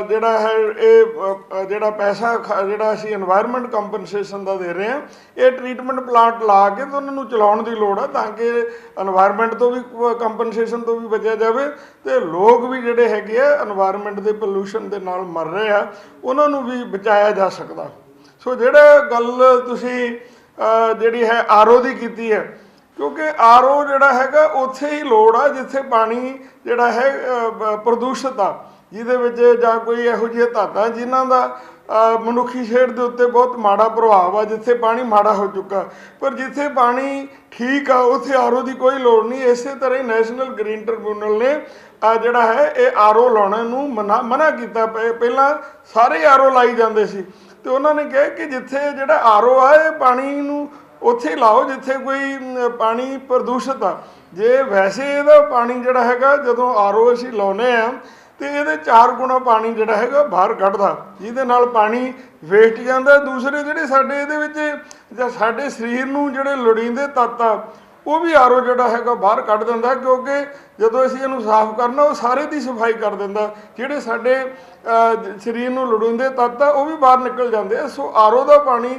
ਜਿਹੜਾ ਹੈ ਇਹ ਜਿਹੜਾ ਪੈਸਾ ਜਿਹੜਾ ਅਸੀਂ এনवायरमेंट ਕੰਪਨਸੇਸ਼ਨ ਦਾ ਦੇ ਰਹੇ ਹਾਂ, ਇਹ ਟ੍ਰੀਟਮੈਂਟ ਪਲਾਂਟ ਲਾ ਕੇ ਤੇ ਉਹਨਾਂ ਨੂੰ ਚਲਾਉਣ ਦੀ ਲੋੜ ਆ ਤਾਂ ਕਿ এনवायरमेंट ਤੋਂ ਵੀ ਕੰਪਨਸੇਸ਼ਨ ਤੋਂ ਵੀ ਬਚਿਆ ਜਾਵੇ ਤੇ ਲੋਕ ਵੀ ਜਿਹੜੇ ਹੈਗੇ ਆ এনवायरमेंट ਦੇ ਪੋਲੂਸ਼ਨ ਦੇ ਨਾਲ ਮਰ ਰਹੇ ਆ, ਉਹਨਾਂ ਨੂੰ ਵੀ ਬਚਾਇਆ ਜਾ ਸਕਦਾ। ਸੋ ਜਿਹੜਾ ਗੱਲ ਤੁਸੀਂ ਜਿਹੜੀ ਹੈ ਆਰਓ ਦੀ ਕੀਤੀ ਹੈ, ਕਿਉਂਕਿ ਆਰਓ ਜਿਹੜਾ ਹੈਗਾ ਉੱਥੇ ਹੀ ਲੋੜ ਆ ਜਿੱਥੇ ਪਾਣੀ ਜਿਹੜਾ ਹੈ ਪ੍ਰਦੂਸ਼ਿਤ ਆ, ਜਿਹਦੇ ਵਿੱਚ ਜਾਂ ਕੋਈ ਇਹੋ ਜਿਹੇ ਧਾਤਾਂ ਜਿਨ੍ਹਾਂ ਦਾ ਮਨੁੱਖੀ ਸਿਹਤ ਦੇ ਉੱਤੇ ਬਹੁਤ ਮਾੜਾ ਪ੍ਰਭਾਵ ਆ, ਜਿੱਥੇ ਪਾਣੀ ਮਾੜਾ ਹੋ ਚੁੱਕਾ। ਪਰ ਜਿੱਥੇ ਪਾਣੀ ਠੀਕ ਆ, ਉੱਥੇ ਆਰਓ ਦੀ ਕੋਈ ਲੋੜ ਨਹੀਂ। ਇਸੇ ਤਰ੍ਹਾਂ ਹੀ ਨੈਸ਼ਨਲ ਗ੍ਰੀਨ ਟ੍ਰਿਬਿਊਨਲ ਨੇ ਆ ਜਿਹੜਾ ਹੈ, ਇਹ ਆਰਓ ਲਾਉਣ ਨੂੰ ਮਨਾ ਮਨਾ ਕੀਤਾ। ਪਹਿਲਾਂ ਸਾਰੇ ਆਰਓ ਲਾਈ ਜਾਂਦੇ ਸੀ। ਤੇ ਉਹਨਾਂ ਨੇ ਕਿਹਾ ਕਿ ਜਿੱਥੇ ਜਿਹੜਾ ਆਰਓ ਆ, ਇਹ ਪਾਣੀ ਨੂੰ ਉੱਥੇ ਲਾਓ ਜਿੱਥੇ ਕੋਈ ਪਾਣੀ ਪ੍ਰਦੂਸ਼ਿਤ ਆ। ਜੇ ਵੈਸੇ ਇਹਦਾ ਪਾਣੀ ਜਿਹੜਾ ਹੈਗਾ, ਜਦੋਂ ਆਰਓ ਅਸੀਂ ਲਾਉਨੇ ਆ, ਤੇ ਇਹਦੇ ਚਾਰ ਗੁਣਾ ਪਾਣੀ ਜਿਹੜਾ ਹੈਗਾ ਬਾਹਰ ਕੱਢਦਾ। ਜਿਹਦੇ ਨਾਲ ਪਾਣੀ ਵੇਸਟ ਜਾਂਦਾ। ਦੂਸਰੇ ਜਿਹੜੇ ਸਾਡੇ ਇਹਦੇ ਵਿੱਚ, ਜਾਂ ਸਾਡੇ ਸਰੀਰ ਨੂੰ ਜਿਹੜੇ ਲੋੜੀਂਦੇ ਤੱਤ ਆ ਉਹ ਵੀ ਆਰਓ ਜਿਹੜਾ ਹੈਗਾ ਬਾਹਰ ਕੱਢ ਦਿੰਦਾ ਕਿਉਂਕਿ ਜਦੋਂ ਅਸੀਂ ਇਹਨੂੰ ਸਾਫ਼ ਕਰਨਾ, ਉਹ ਸਾਰੇ ਦੀ ਸਫ਼ਾਈ ਕਰ ਦਿੰਦਾ। ਜਿਹੜੇ ਸਾਡੇ ਸਰੀਰ ਨੂੰ ਲੋੜੀਂਦੇ ਤੱਤ ਆ, ਉਹ ਵੀ ਬਾਹਰ ਨਿਕਲ ਜਾਂਦੇ ਆ। ਸੋ ਆਰਓ ਦਾ ਪਾਣੀ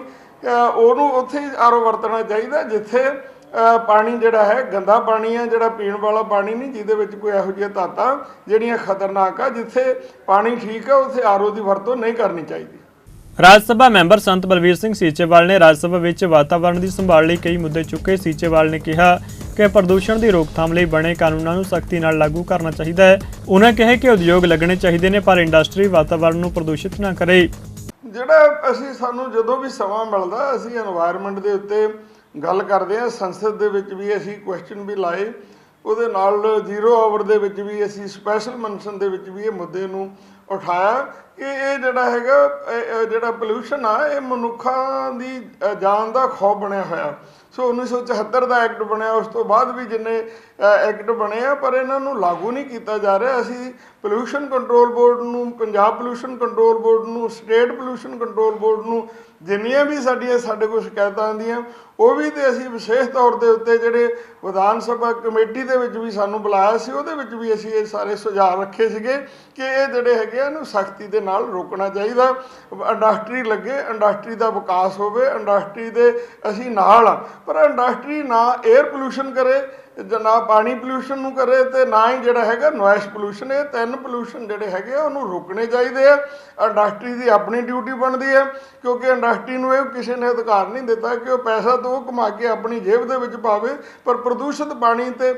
ਉਹਨੂੰ ਉੱਥੇ ਹੀ ਆਰਓ ਵਰਤਣਾ ਚਾਹੀਦਾ, ਜਿੱਥੇ ਪਾਣੀ ਜਿਹੜਾ ਹੈ ਗੰਦਾ ਪਾਣੀ ਆ, ਜਿਹੜਾ ਪੀਣ ਵਾਲਾ ਪਾਣੀ ਨਹੀਂ, ਜਿਹਦੇ ਵਿੱਚ ਕੋਈ ਇਹੋ ਜਿਹੀਆਂ ਧਾਤਾਂ ਜਿਹੜੀਆਂ ਖਤਰਨਾਕ ਆ, ਜਿੱਥੇ ਪਾਣੀ ਠੀਕ ਆ, ਉੱਥੇ ਆਰਓ ਦੀ ਵਰਤੋਂ ਨਹੀਂ ਕਰਨੀ ਚਾਹੀਦੀ। ਰਾਜ ਸਭਾ ਮੈਂਬਰ ਸੰਤ ਬਲਵੀਰ ਸਿੰਘ ਸੀਚੇਵਾਲ ਨੇ ਰਾਜ ਸਭਾ ਵਿੱਚ ਵਾਤਾਵਰਣ ਦੀ ਸੰਭਾਲ ਲਈ ਕਈ ਮੁੱਦੇ ਚੁੱਕੇ। ਸੀਚੇਵਾਲ ਨੇ ਕਿਹਾ ਕਿ ਪ੍ਰਦੂਸ਼ਣ ਦੀ ਰੋਕਥਾਮ ਲਈ ਬਣੇ ਕਾਨੂੰਨਾਂ ਨੂੰ ਸਖਤੀ ਨਾਲ ਲਾਗੂ ਕਰਨਾ ਚਾਹੀਦਾ ਹੈ। ਉਹਨਾਂ ਕਿਹਾ ਕਿ ਉਦਯੋਗ ਲੱਗਣੇ ਚਾਹੀਦੇ ਨੇ, ਪਰ ਇੰਡਸਟਰੀ ਵਾਤਾਵਰਣ ਨੂੰ ਪ੍ਰਦੂਸ਼ਿਤ ਨਾ ਕਰੇ। ਜਿਹੜਾ ਅਸੀਂ ਸਾਨੂੰ ਜਦੋਂ ਵੀ ਸਮਾਂ ਮਿਲਦਾ, ਅਸੀਂ এনवायरमेंट ਦੇ ਉੱਤੇ ਗੱਲ ਕਰਦੇ ਆ ਸੰਸਦ ਦੇ ਵਿੱਚ ਵੀ ਅਸੀਂ ਕੁਐਸਚਨ ਵੀ ਲਾਏ। ਉਹਦੇ ਨਾਲ ਜ਼ੀਰੋ ਆਵਰ ਦੇ ਵਿੱਚ ਵੀ ਅਸੀਂ ਸਪੈਸ਼ਲ ਮੈਂਸ਼ਨ ਦੇ ਵਿੱਚ ਵੀ ਇਹ ਮੁੱਦੇ ਨੂੰ ਉਠਾਇਆ। ਕਿ ਇਹ ਜਿਹੜਾ ਹੈਗਾ, ਇਹ- ਜਿਹੜਾ ਪੋਲੂਸ਼ਨ ਆ, ਇਹ ਮਨੁੱਖਾਂ ਦੀ ਜਾਨ ਦਾ ਖੌਫ ਬਣਿਆ ਹੋਇਆ। ਸੋ 1974 ਦਾ ਐਕਟ ਬਣਿਆ। ਉਸ ਤੋਂ ਬਾਅਦ ਵੀ ਜਿੰਨੇ ਐਕਟ ਬਣੇ ਆ ਪਰ ਇਹਨਾਂ ਨੂੰ ਲਾਗੂ ਨਹੀਂ ਕੀਤਾ ਜਾ ਰਿਹਾ। ਅਸੀਂ ਪੋਲੂਸ਼ਨ ਕੰਟਰੋਲ ਬੋਰਡ ਨੂੰ ਪੰਜਾਬ ਪੋਲੂਸ਼ਨ ਕੰਟਰੋਲ ਬੋਰਡ ਨੂੰ ਸਟੇਟ ਪੋਲੂਸ਼ਨ ਕੰਟਰੋਲ ਬੋਰਡ ਨੂੰ ਜਿੰਨੀਆਂ ਵੀ ਸਾਡੀਆਂ ਸਾਡੇ ਕੋਲ ਸ਼ਿਕਾਇਤਾਂ ਆਉਂਦੀਆਂ ਉਹ ਵੀ ਤੇ ਅਸੀਂ ਵਿਸ਼ੇਸ਼ ਤੌਰ ਦੇ ਉੱਤੇ ਜਿਹੜੇ ਵਿਧਾਨ ਸਭਾ ਕਮੇਟੀ ਦੇ ਵਿੱਚ ਵੀ ਸਾਨੂੰ ਬੁਲਾਇਆ ਸੀ ਉਹਦੇ ਵਿੱਚ ਵੀ ਅਸੀਂ ਇਹ ਸਾਰੇ ਸੁਝਾਅ ਰੱਖੇ ਸੀਗੇ ਕਿ ਇਹ ਜਿਹੜੇ ਹੈਗੇ ਆ, ਇਹਨੂੰ ਸਖਤੀ ਦੇ ਨਾਲ ਰੋਕਣਾ ਚਾਹੀਦਾ। ਇੰਡਸਟਰੀ ਲੱਗੇ ਇੰਡਸਟਰੀ ਦਾ ਵਿਕਾਸ ਹੋਵੇ ਇੰਡਸਟਰੀ ਦੇ ਅਸੀਂ ਨਾਲ ਆ ਪਰ ਇੰਡਸਟਰੀ ਨਾ 에ਅਰ ਪੋਲੂਸ਼ਨ ਕਰੇ ਜਾਂ ਨਾ ਪਾਣੀ ਪੋਲੂਸ਼ਨ ਨੂੰ ਕਰੇ ਤੇ ਨਾ ਹੀ ਜਿਹੜਾ ਹੈਗਾ ਨੋਇਸ ਪੋਲੂਸ਼ਨ ਇਹ ਤਿੰਨ ਪੋਲੂਸ਼ਨ ਜਿਹੜੇ ਹੈਗੇ ਆ, ਉਹਨੂੰ ਰੋਕਣੇ ਚਾਹੀਦੇ ਆ। ਇੰਡਸਟਰੀ ਦੀ ਆਪਣੀ ਡਿਊਟੀ ਬਣਦੀ ਹੈ ਕਿਉਂਕਿ ਇੰਡਸਟਰੀ ਨੂੰ ਇਹ ਕਿਸੇ ਨੇ ਅਧਿਕਾਰ ਨਹੀਂ ਦਿੱਤਾ ਕਿ ਉਹ ਪੈਸਾ ਤਾਂ ਉਹ ਕਮਾ ਕੇ ਆਪਣੀ ਜੇਬ ਦੇ ਵਿੱਚ ਪਾਵੇ, ਪਰ ਪ੍ਰਦੂਸ਼ਿਤ ਪਾਣੀ ਤੇ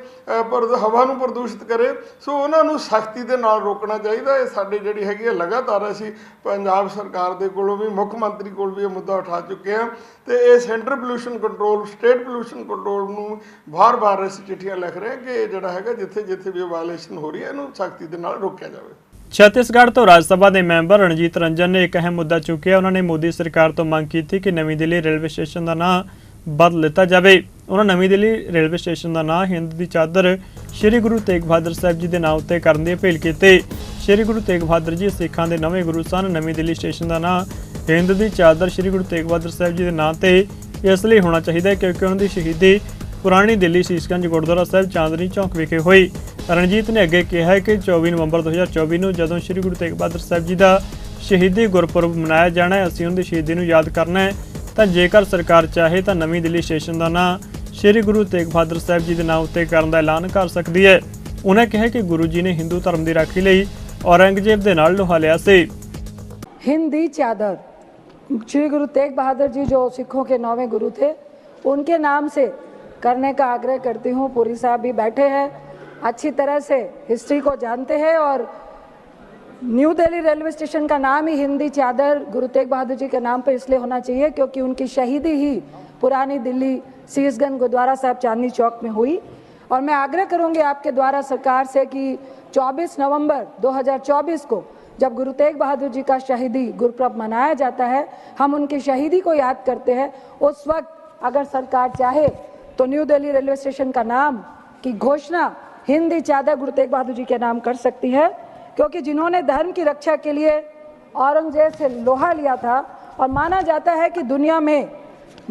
ਪਰ ਹਵਾ ਨੂੰ ਪ੍ਰਦੂਸ਼ਿਤ ਕਰੇ। ਸੋ ਉਹਨਾਂ ਨੂੰ ਸਖਤੀ ਦੇ ਨਾਲ ਰੋਕਣਾ ਚਾਹੀਦਾ। ਇਹ ਸਾਡੇ ਜਿਹੜੀ ਹੈਗੀ ਹੈ ਲਗਾਤਾਰ ਅਸੀਂ ਪੰਜਾਬ ਸਰਕਾਰ ਦੇ ਕੋਲੋਂ ਵੀ, ਮੁੱਖ ਮੰਤਰੀ ਕੋਲ ਵੀ ਇਹ ਮੁੱਦਾ ਉਠਾ ਚੁੱਕੇ ਹਾਂ ਤੇ ਇਹ centre pollution control state pollution control ਨੂੰ ਵਾਰ-ਵਾਰ ਅਸੀਂ ਚਿੱਠੀਆਂ ਲਿਖ ਰਹੇ ਕਿ ਜਿਹੜਾ ਹੈਗਾ ਜਿੱਥੇ ਜਿੱਥੇ ਵੀ ਵਾਇਲੇਸ਼ਨ ਹੋ ਰਹੀ ਹੈ, ਇਹਨੂੰ ਸਖਤੀ ਦੇ ਨਾਲ ਰੋਕਿਆ ਜਾਵੇ। ਛੱਤੀਸਗੜ੍ਹ ਤੋਂ ਰਾਜ ਸਭਾ ਦੇ ਮੈਂਬਰ ਰਣਜੀਤ ਰੰਜਨ ਨੇ ਇੱਕ ਅਹਿਮ ਮੁੱਦਾ ਚੁੱਕਿਆ। ਉਹਨਾਂ ਨੇ ਮੋਦੀ ਸਰਕਾਰ ਤੋਂ ਮੰਗ ਕੀਤੀ ਕਿ ਨਵੀਂ ਦਿੱਲੀ ਰੇਲਵੇ ਸਟੇਸ਼ਨ ਦਾ ਨਾਂ ਬਦਲ ਦਿੱਤਾ ਜਾਵੇ। ਉਹਨਾਂ ਨਵੀਂ ਦਿੱਲੀ ਰੇਲਵੇ ਸਟੇਸ਼ਨ ਦਾ ਨਾਂ ਹਿੰਦ ਦੀ ਚਾਦਰ ਸ੍ਰੀ ਗੁਰੂ ਤੇਗ ਬਹਾਦਰ ਸਾਹਿਬ ਜੀ ਦੇ ਨਾਂ ਉੱਤੇ ਕਰਨ ਦੀ ਅਪੀਲ ਕੀਤੀ। ਸ੍ਰੀ ਗੁਰੂ ਤੇਗ ਬਹਾਦਰ ਜੀ ਸਿੱਖਾਂ ਦੇ ਨਵੇਂ ਗੁਰੂ ਸਨ। ਨਵੀਂ ਦਿੱਲੀ ਸਟੇਸ਼ਨ ਦਾ ਨਾਂ ਹਿੰਦ ਦੀ ਚਾਦਰ ਸ੍ਰੀ ਗੁਰੂ ਤੇਗ ਬਹਾਦਰ ਸਾਹਿਬ ਜੀ ਦੇ ਨਾਂ ਤੇ ਇਸ ਲਈ ਹੋਣਾ ਚਾਹੀਦਾ ਹੈ ਕਿਉਂਕਿ ਉਹਨਾਂ ਦੀ ਸ਼ਹੀਦੀ ਪੁਰਾਣੀ ਦਿੱਲੀ ਸੀਸਗੰਜ ਗੁਰਦੁਆਰਾ ਸਾਹਿਬ ਚਾਂਦਨੀ ਚੌਕ ਵਿਖੇ ਹੋਈ ਰਣਜੀਤ ਨੇ ਅੱਗੇ ਕਿਹਾ ਹੈ ਕਿ 24 ਨਵੰਬਰ 2024 ਨੂੰ ਜਦੋਂ ਸ੍ਰੀ ਗੁਰੂ ਤੇਗ ਬਹਾਦਰ ਸਾਹਿਬ ਜੀ ਦਾ ਸ਼ਹੀਦੀ ਗੁਰਪੁਰਬ ਮਨਾਇਆ ਜਾਣਾ ਹੈ ਅਸੀਂ ਉਹਨਾਂ ਦੀ ਸ਼ਹੀਦੀ ਨੂੰ ਯਾਦ ਕਰਨਾ ਹੈ ਤਾਂ ਜੇਕਰ ਸਰਕਾਰ ਚਾਹੇ ਤਾਂ ਨਵੀਂ ਦਿੱਲੀ ਸਟੇਸ਼ਨ ਦਾ ਨਾਂ ਸ੍ਰੀ ਗੁਰੂ ਤੇਗ ਬਹਾਦਰ ਸਾਹਿਬ ਜੀ ਦੇ ਨਾਂ ਉੱਤੇ ਕਰਨ ਦਾ ਐਲਾਨ ਕਰ ਸਕਦੀ ਹੈ ਉਹਨਾਂ ਕਿਹਾ ਕਿ ਗੁਰੂ ਜੀ ਨੇ ਹਿੰਦੂ ਧਰਮ ਦੀ ਰਾਖੀ ਲਈ ਔਰੰਗਜ਼ੇਬ ਦੇ ਨਾਲ ਲੋਹਾ ਲਿਆ ਸੀ हिंदी चादर श्री गुरु तेग बहादुर जी जो सिखों के नौवें गुरु थे उनके नाम से करने का आग्रह करती हूँ। पुरी साहब भी बैठे हैं। अच्छी तरह से हिस्ट्री को जानते हैं और न्यू दिल्ली रेलवे स्टेशन का नाम ही हिंदी चादर गुरु तेग बहादुर जी के नाम पर इसलिए होना चाहिए क्योंकि उनकी शहीदी ही पुरानी दिल्ली सीसगंज गुरुद्वारा साहब चांदनी चौक में हुई। और मैं आग्रह करूँगी आपके द्वारा सरकार से कि 24 नवंबर 2024 को जब गुरु तेग बहादुर जी का शहीदी गुरुपर्व मनाया जाता है, हम उनकी शहीदी को याद करते हैं। उस वक्त अगर सरकार चाहे तो न्यू दिल्ली रेलवे स्टेशन का नाम की घोषणा हिंदी चादर गुरु तेग बहादुर जी के नाम कर सकती है क्योंकि जिन्होंने धर्म की रक्षा के लिए औरंगजेब से लोहा लिया था और माना जाता है कि दुनिया में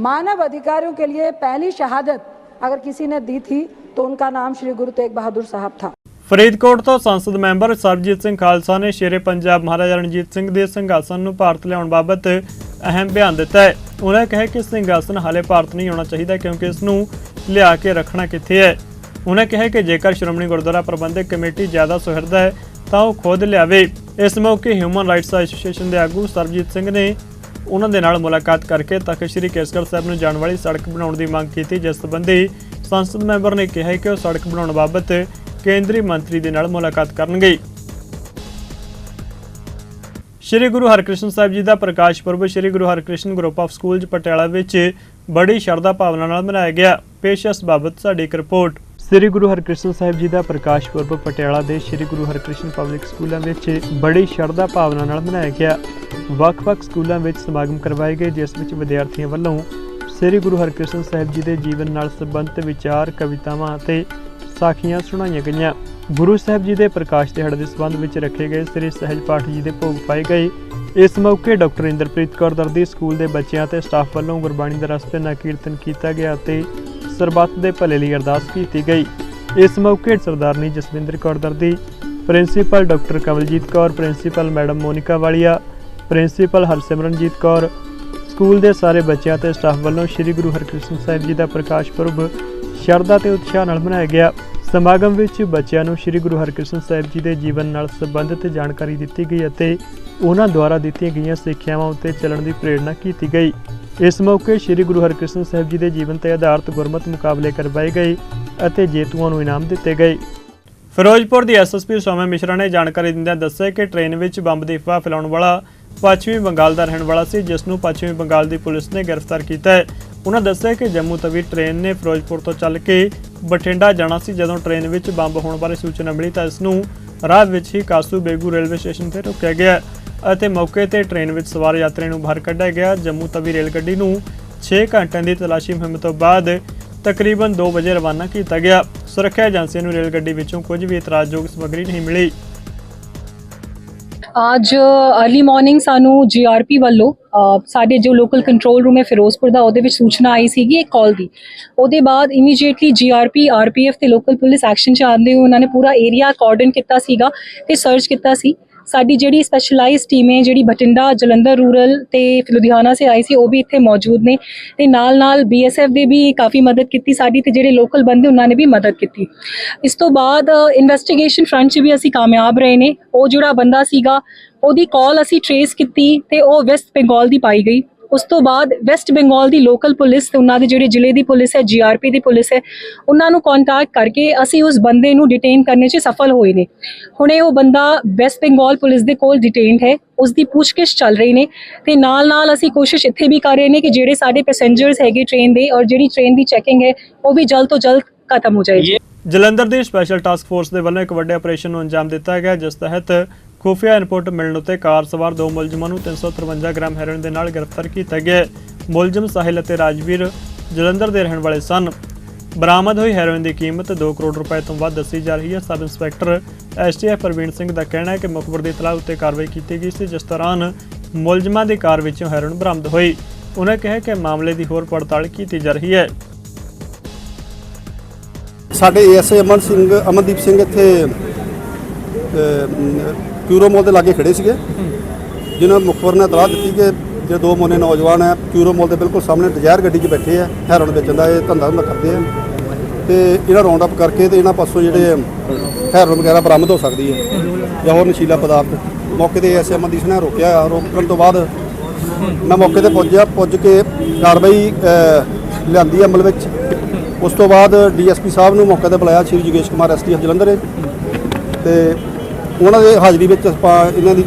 मानव अधिकारों के लिए पहली शहादत अगर किसी ने दी थी तो उनका नाम श्री गुरु तेग बहादुर साहब था ਫਰੀਦਕੋਟ ਤੋਂ ਸੰਸਦ ਮੈਂਬਰ ਸਰਬਜੀਤ ਸਿੰਘ ਖਾਲਸਾ ਨੇ ਸ਼ੇਰੇ ਪੰਜਾਬ ਮਹਾਰਾਜਾ ਰਣਜੀਤ ਸਿੰਘ ਦੇ ਸਿੰਘਾਸਨ ਨੂੰ ਭਾਰਤ ਲਿਆਉਣ ਬਾਬਤ ਅਹਿਮ ਬਿਆਨ ਦਿੱਤਾ ਹੈ ਉਹਨਾਂ ਕਿਹਾ ਕਿ ਸਿੰਘਾਸਨ ਹਾਲੇ ਭਾਰਤ ਨਹੀਂ ਹੋਣਾ ਚਾਹੀਦਾ ਕਿਉਂਕਿ ਇਸ ਨੂੰ ਲਿਆ ਕੇ ਰੱਖਣਾ ਕਿੱਥੇ ਹੈ। ਉਹਨਾਂ ਕਿਹਾ ਕਿ ਜੇਕਰ ਸ਼੍ਰੋਮਣੀ ਗੁਰਦੁਆਰਾ ਪ੍ਰਬੰਧਕ ਕਮੇਟੀ ਜ਼ਿਆਦਾ ਸੁਹਿਰਦ ਹੈ, ਤਾਂ ਉਹ ਖੁਦ ਲਿਆਵੇ। ਇਸ ਮੌਕੇ ਹਿਊਮਨ ਰਾਈਟਸ ਐਸੋਸੀਏਸ਼ਨ ਦੇ ਆਗੂ ਸਰਬਜੀਤ ਸਿੰਘ ਨੇ ਉਹਨਾਂ ਦੇ ਨਾਲ ਮੁਲਾਕਾਤ ਕਰਕੇ ਤਖਤ ਸ੍ਰੀ ਕੇਸਗੜ੍ਹ ਸਾਹਿਬ ਨੂੰ ਜਾਣ ਵਾਲੀ ਸੜਕ ਬਣਾਉਣ ਦੀ ਮੰਗ ਕੀਤੀ, ਜਿਸ ਸੰਬੰਧੀ ਸੰਸਦ ਮੈਂਬਰ ਨੇ ਕਿਹਾ ਕਿ ਉਹ ਸੜਕ ਬਣਾਉਣ ਬਾਬਤ ਕੇਂਦਰੀ ਮੰਤਰੀ ਦੇ ਨਾਲ ਮੁਲਾਕਾਤ ਕਰਨਗੇ। ਸ਼੍ਰੀ ਗੁਰੂ ਹਰਕ੍ਰਿਸ਼ਨ ਸਾਹਿਬ ਜੀ ਦਾ Prakash Purab Shri Guru Harkrishan group of schools Patiala ਵਿੱਚ ਬੜੀ ਸ਼ਰਧਾ ਭਾਵਨਾ ਨਾਲ ਮਨਾਇਆ ਗਿਆ। ਪੇਸ਼ ਇਸ ਬਾਬਤ ਸਾਡੀ ਇੱਕ ਰਿਪੋਰਟ। ਸ਼੍ਰੀ ਗੁਰੂ ਹਰਕ੍ਰਿਸ਼ਨ ਸਾਹਿਬ ਜੀ ਦਾ ਪ੍ਰਕਾਸ਼ ਪੁਰਬ ਪਟਿਆਲਾ ਦੇ ਸ਼੍ਰੀ ਗੁਰੂ ਹਰਕ੍ਰਿਸ਼ਨ ਪਬਲਿਕ ਸਕੂਲਾਂ ਵਿੱਚ ਬੜੀ ਸ਼ਰਧਾ ਭਾਵਨਾ ਨਾਲ ਮਨਾਇਆ ਗਿਆ। ਵੱਖ-ਵੱਖ ਸਕੂਲਾਂ ਵਿੱਚ ਸਮਾਗਮ ਕਰਵਾਏ ਗਏ, ਜਿਸ ਵਿੱਚ ਵਿਦਿਆਰਥੀਆਂ ਵੱਲੋਂ ਸ੍ਰੀ ਗੁਰੂ ਹਰਕ੍ਰਿਸ਼ਨ ਸਾਹਿਬ ਜੀ ਦੇ ਜੀਵਨ ਨਾਲ ਸੰਬੰਧਿਤ ਵਿਚਾਰ, ਕਵਿਤਾਵਾਂ ਅਤੇ ਸਾਖੀਆਂ ਸੁਣਾਈਆਂ ਗਈਆਂ। ਗੁਰੂ ਸਾਹਿਬ ਜੀ ਦੇ ਪ੍ਰਕਾਸ਼ ਦਿਹਾੜੇ ਦੇ ਸੰਬੰਧ ਵਿੱਚ ਰੱਖੇ ਗਏ ਸ੍ਰੀ ਸਹਿਜ ਪਾਠ ਜੀ ਦੇ ਭੋਗ ਪਾਏ ਗਏ। ਇਸ ਮੌਕੇ ਡਾਕਟਰ ਇੰਦਰਪ੍ਰੀਤ ਕੌਰ ਦਰਦੀ ਸਕੂਲ ਦੇ ਬੱਚਿਆਂ ਤੇ ਸਟਾਫ ਵੱਲੋਂ ਗੁਰਬਾਣੀ ਦਾ ਰਸਤੇ ਨਾਲ ਕੀਰਤਨ ਕੀਤਾ ਗਿਆ ਅਤੇ ਸਰਬੱਤ ਦੇ ਭਲੇ ਲਈ ਅਰਦਾਸ ਕੀਤੀ ਗਈ। ਇਸ ਮੌਕੇ Sardarni Jaswinder Kaur Dardi, principal doctor Kamaljit Kaur, principal madam Monika Walia, principal Harsimranjit Kaur, school ਦੇ ਸਾਰੇ ਬੱਚਿਆਂ ਤੇ ਸਟਾਫ ਵੱਲੋਂ ਸ੍ਰੀ ਗੁਰੂ ਹਰਕ੍ਰਿਸ਼ਨ ਸਾਹਿਬ ਜੀ ਦਾ ਪ੍ਰਕਾਸ਼ ਪੁਰਬ ਸ਼ਰਧਾ ਤੇ ਉਤਸ਼ਾਹ ਨਾਲ ਮਨਾਇਆ ਗਿਆ। ਸਮਾਗਮ ਵਿੱਚ ਬੱਚਿਆਂ ਨੂੰ ਸ੍ਰੀ ਗੁਰੂ ਹਰਕ੍ਰਿਸ਼ਨ ਸਾਹਿਬ ਜੀ ਦੇ ਜੀਵਨ ਨਾਲ ਸੰਬੰਧਿਤ ਜਾਣਕਾਰੀ ਦਿੱਤੀ ਗਈ ਅਤੇ ਉਹਨਾਂ ਦੁਆਰਾ ਦਿੱਤੀਆਂ ਗਈਆਂ ਸਿੱਖਿਆਵਾਂ ਉੱਤੇ ਚੱਲਣ ਦੀ ਪ੍ਰੇਰਣਾ ਕੀਤੀ ਗਈ। ਇਸ ਮੌਕੇ ਸ੍ਰੀ ਗੁਰੂ ਹਰਕ੍ਰਿਸ਼ਨ ਸਾਹਿਬ ਜੀ ਦੇ ਜੀਵਨ ਤੇ ਆਧਾਰਿਤ ਗੁਰਮਤ ਮੁਕਾਬਲੇ ਕਰਵਾਏ ਗਏ ਅਤੇ ਜੇਤੂਆਂ ਨੂੰ ਇਨਾਮ ਦਿੱਤੇ ਗਏ। ਫਿਰੋਜ਼ਪੁਰ ਦੀ ਐਸਐਸਪੀ ਸੋਮੇ ਮਿਸ਼ਰਾ ਨੇ ਜਾਣਕਾਰੀ ਦਿੰਦਿਆਂ ਦੱਸਿਆ ਕਿ ਟ੍ਰੇਨ ਵਿੱਚ ਬੰਬ ਦੀ ਅਫਵਾਹ ਫੈਲਾਉਣ ਵਾਲਾ ਪੱਛਮੀ ਬੰਗਾਲ ਦਾ ਰਹਿਣ ਵਾਲਾ ਸੀ, ਜਿਸ ਨੂੰ ਪੱਛਮੀ ਬੰਗਾਲ ਦੀ ਪੁਲਿਸ ਨੇ ਗ੍ਰਿਫਤਾਰ ਕੀਤਾ ਹੈ। ਉਹਨਾਂ ਦੱਸਿਆ ਕਿ ਜੰਮੂ ਤਵੀ ਟ੍ਰੇਨ ਨੇ ਫਿਰੋਜ਼ਪੁਰ ਤੋਂ ਚੱਲ ਕੇ ਬਠਿੰਡਾ ਜਾਣਾ ਸੀ ਜਦੋਂ ਟ੍ਰੇਨ ਵਿੱਚ ਬੰਬ ਹੋਣ ਬਾਰੇ ਸੂਚਨਾ ਮਿਲੀ ਤਾਂ ਇਸ ਨੂੰ ਰਾਹ ਵਿੱਚ ਹੀ ਕਾਸੂ ਬੇਗੂ ਰੇਲਵੇ ਸਟੇਸ਼ਨ ਤੇ ਰੋਕਿਆ ਗਿਆ ਅਤੇ ਮੌਕੇ ਤੇ ਟ੍ਰੇਨ ਵਿੱਚ ਸਵਾਰ ਯਾਤਰੀਆਂ ਨੂੰ ਬਾਹਰ ਕੱਢਿਆ ਗਿਆ। ਜੰਮੂ ਤਵੀ ਰੇਲ ਗੱਡੀ ਨੂੰ 6 ਘੰਟਿਆਂ ਦੀ ਤਲਾਸ਼ੀ ਮੁਹਿੰਮ ਤੋਂ ਬਾਅਦ ਤਕਰੀਬਨ 2 ਵਜੇ ਰਵਾਨਾ ਕੀਤਾ ਗਿਆ। ਸੁਰੱਖਿਆ ਏਜੰਸੀਆਂ ਨੂੰ ਰੇਲ ਗੱਡੀ ਵਿੱਚੋਂ ਕੁਝ ਵੀ ਇਤਰਾਜ਼ਯੋਗ ਸਮੱਗਰੀ ਨਹੀਂ ਮਿਲੀ। ਅੱਜ अर्ਲੀ ਮਾਰਨਿੰਗ ਸਾਨੂੰ ਜੀਆਰਪੀ ਵੱਲੋਂ ਸਾਡੇ ਜੋ ਲੋਕਲ ਕੰਟਰੋਲ ਰੂਮ ਹੈ ਫਿਰੋਜ਼ਪੁਰ ਦਾ, ਉਹਦੇ ਵਿੱਚ ਸੂਚਨਾ ਆਈ ਸੀਗੀ ਇੱਕ ਕਾਲ ਦੀ। ਉਹਦੇ ਬਾਅਦ ਇਮੀਡੀਏਟਲੀ ਜੀਆਰਪੀ ਆਰਪੀਐਫ ਤੇ ਲੋਕਲ ਪੁਲਿਸ ਐਕਸ਼ਨ ਚ ਆਉਂਦੇ ਹੋਏ ਉਹਨਾਂ ਨੇ ਪੂਰਾ ਏਰੀਆ ਕਾਰਡਨ ਕੀਤਾ ਸੀਗਾ ਤੇ ਸਰਚ ਕੀਤਾ ਸੀ। ਸਾਡੀ ਜਿਹੜੀ ਸਪੈਸ਼ਲਾਈਜ਼ਡ ਟੀਮ ਹੈ, ਜਿਹੜੀ ਬਠਿੰਡਾ, ਜਲੰਧਰ ਰੂਰਲ ਤੇ ਲੁਧਿਆਣਾ ਸੇ ਆਈ ਸੀ, ਉਹ ਵੀ ਇੱਥੇ ਮੌਜੂਦ ਨੇ ਤੇ ਨਾਲ ਨਾਲ ਬੀਐਸਐਫ ਦੇ ਵੀ ਕਾਫੀ ਮਦਦ ਕੀਤੀ ਸਾਡੀ ਤੇ ਜਿਹੜੇ ਲੋਕਲ ਬੰਦੇ ਉਹਨਾਂ ਨੇ ਵੀ ਮਦਦ ਕੀਤੀ। ਇਸ ਤੋਂ ਬਾਅਦ ਇਨਵੈਸਟੀਗੇਸ਼ਨ ਫਰੰਟ 'ਚ ਵੀ ਅਸੀਂ ਕਾਮਯਾਬ ਰਹੇ ਨੇ। ਉਹ ਜਿਹੜਾ ਬੰਦਾ ਸੀਗਾ, ਉਹਦੀ ਕਾਲ ਅਸੀਂ ਟਰੇਸ ਕੀਤੀ ਤੇ ਉਹ ਵੈਸਟ ਬੰਗਾਲ ਦੀ ਪਾਈ ਗਈ। ਉਸ ਤੋਂ ਬਾਅਦ ਵੈਸਟ ਬੰਗਾਲ ਦੀ ਲੋਕਲ ਪੁਲਿਸ ਤੇ ਉਹਨਾਂ ਦੇ ਜਿਹੜੇ ਜ਼ਿਲ੍ਹੇ ਦੀ ਪੁਲਿਸ ਹੈ ਜੀਆਰਪੀ ਦੀ ਪੁਲਿਸ ਹੈ, ਉਹਨਾਂ ਨੂੰ ਕੰਟੈਕਟ ਕਰਕੇ ਅਸੀਂ ਉਸ ਬੰਦੇ ਨੂੰ ਡਿਟੇਨ ਕਰਨੇ 'ਚ ਸਫਲ ਹੋਏ ਨੇ। ਹੁਣੇ ਉਹ ਬੰਦਾ ਵੈਸਟ ਬੰਗਾਲ ਪੁਲਿਸ ਦੇ ਕੋਲ ਡਿਟੇਨਡ ਹੈ ਉਸ ਦੀ ਪੁੱਛਗਿੱਛ ਚੱਲ ਰਹੀ ਨੇ ਤੇ ਨਾਲ ਨਾਲ ਅਸੀਂ ਕੋਸ਼ਿਸ਼ ਇੱਥੇ ਵੀ ਕਰ ਰਹੇ ਨੇ ਕਿ ਜਿਹੜੇ ਸਾਡੇ ਪੈਸੇਂਜਰਸ ਹੈਗੇ ਟ੍ਰੇਨ ਦੇ ਔਰ ਜਿਹੜੀ ਟ੍ਰੇਨ ਦੀ ਚੈਕਿੰਗ ਹੈ, ਉਹ ਵੀ ਜਲਦ ਤੋਂ ਜਲਦ ਖਤਮ ਹੋ ਜਾਏਗੀ ਜਲੰਧਰ ਦੀ ਸਪੈਸ਼ਲ ਟਾਸਕ ਫੋਰਸ ਦੇ ਵੱਲੋਂ ਇੱਕ ਵੱਡੇ ਆਪਰੇਸ਼ਨ ਨੂੰ ਅੰਜਾਮ ਦਿੱਤਾ ਗਿਆ, ਜਿਸ ਤਹਿਤ ਖੁਫੀਆ ਇਨਪੁਟ ਮਿਲਣ ਉਤੇ ਕਾਰ ਸਵਾਰ ਦੋ ਮੁਲਜ਼ਮਾਂ ਨੂੰ 353 ਗ੍ਰਾਮ ਹੈਰੋਇਨ ਦੇ ਨਾਲ ਗ੍ਰਿਫਤਾਰ ਕੀਤਾ ਗਿਆ ਮੁਲਜ਼ਮ ਸਾਹਿਲ ਅਤੇ ਰਾਜਵੀਰ ਜਲੰਧਰ ਦੇ ਰਹਿਣ ਵਾਲੇ ਸਨ। ਬਰਾਮਦ ਹੋਈ ਹੈਰੋਇਨ ਦੀ ਕੀਮਤ 2 ਕਰੋੜ ਰੁਪਏ ਤੋਂ ਵੱਧ ਦੱਸੀ ਜਾ ਰਹੀ ਹੈ। Sub inspector STF Parveen Singh ਦਾ ਕਹਿਣਾ ਹੈ ਕਿ ਮੁਖਬਰ ਦੀ ਤਲਾਹ ਉੱਤੇ ਕਾਰਵਾਈ ਕੀਤੀ ਗਈ ਸੀ, ਜਿਸ ਦੌਰਾਨ ਮੁਲਜ਼ਮਾਂ ਦੀ ਕਾਰ ਵਿੱਚੋਂ ਹੈਰੋਇਨ ਬਰਾਮਦ ਹੋਈ। ਉਹਨਾਂ ਕਿਹਾ ਕਿ ਮਾਮਲੇ ਦੀ ਹੋਰ ਪੜਤਾਲ ਕੀਤੀ ਜਾ ਰਹੀ ਹੈ। ਸਾਡੇ ਏਐਸਏ ਅਮਨ ਸਿੰਘ, ਅਮਨਦੀਪ ਸਿੰਘ ਇੱਥੇ ਕਿਊਰੋ ਮੋਲ ਦੇ ਲਾਗੇ ਖੜੇ ਸੀਗੇ। ਜਿਨ੍ਹਾਂ ਮੁਖਬਰ ਨੇ ਇਤਲਾਹ ਦਿੱਤੀ ਕਿ ਜੇ ਦੋ ਮੋਨੇ ਨੌਜਵਾਨ ਹੈ ਕਿਊਰੋ ਮੋਲ ਦੇ ਬਿਲਕੁਲ ਸਾਹਮਣੇ ਡਿਜ਼ਾਇਰ ਗੱਡੀ 'ਚ ਬੈਠੇ ਆ ਹੈਰੋਨ ਵੇਚਣ ਦਾ ਇਹ ਧੰਦਾ ਧੰਦਾ ਕਰਦੇ ਆ। ਤੇ ਇਹਨਾਂ ਰਾਉਂਡ ਅਪ ਕਰਕੇ ਤੇ ਇਹਨਾਂ ਪਾਸੋਂ ਜਿਹੜੇ ਹੈਰੋਨ ਵਗੈਰਾ ਬਰਾਮਦ ਹੋ ਸਕਦੀ ਹੈ ਜਾਂ ਹੋਰ ਨਸ਼ੀਲਾ ਪਦਾਰਥ। ਮੌਕੇ ਤੇ ਐਸਏ ਅਮਨਦੀਪ ਨੇ ਰੋਕਿਆ ਰੋਕਣ ਤੋਂ ਬਾਅਦ ਮੈਂ ਮੌਕੇ ਤੇ ਪਹੁੰਚਿਆ ਪੁੱਜ ਕੇ ਕਾਰਵਾਈ ਅ, ਲਿਆਂਦੀ ਅਮਲ ਵਿੱਚ। ਉਸ ਤੋਂ ਬਾਅਦ ਡੀਐਸਪੀ ਸਾਹਿਬ ਨੂੰ ਮੌਕੇ ਤੇ ਬੁਲਾਇਆ ਸ਼੍ਰੀ ਜੋਗੇਸ਼ ਕੁਮਾਰ ਐਸਟੀਐਫ ਜਲੰਧਰ ਦੇ ਤੇ ਉਹਨਾਂ ਦੇ ਹਾਜ਼ਰੀ ਵਿੱਚ ਆਪਾਂ ਇਹਨਾਂ ਦੀ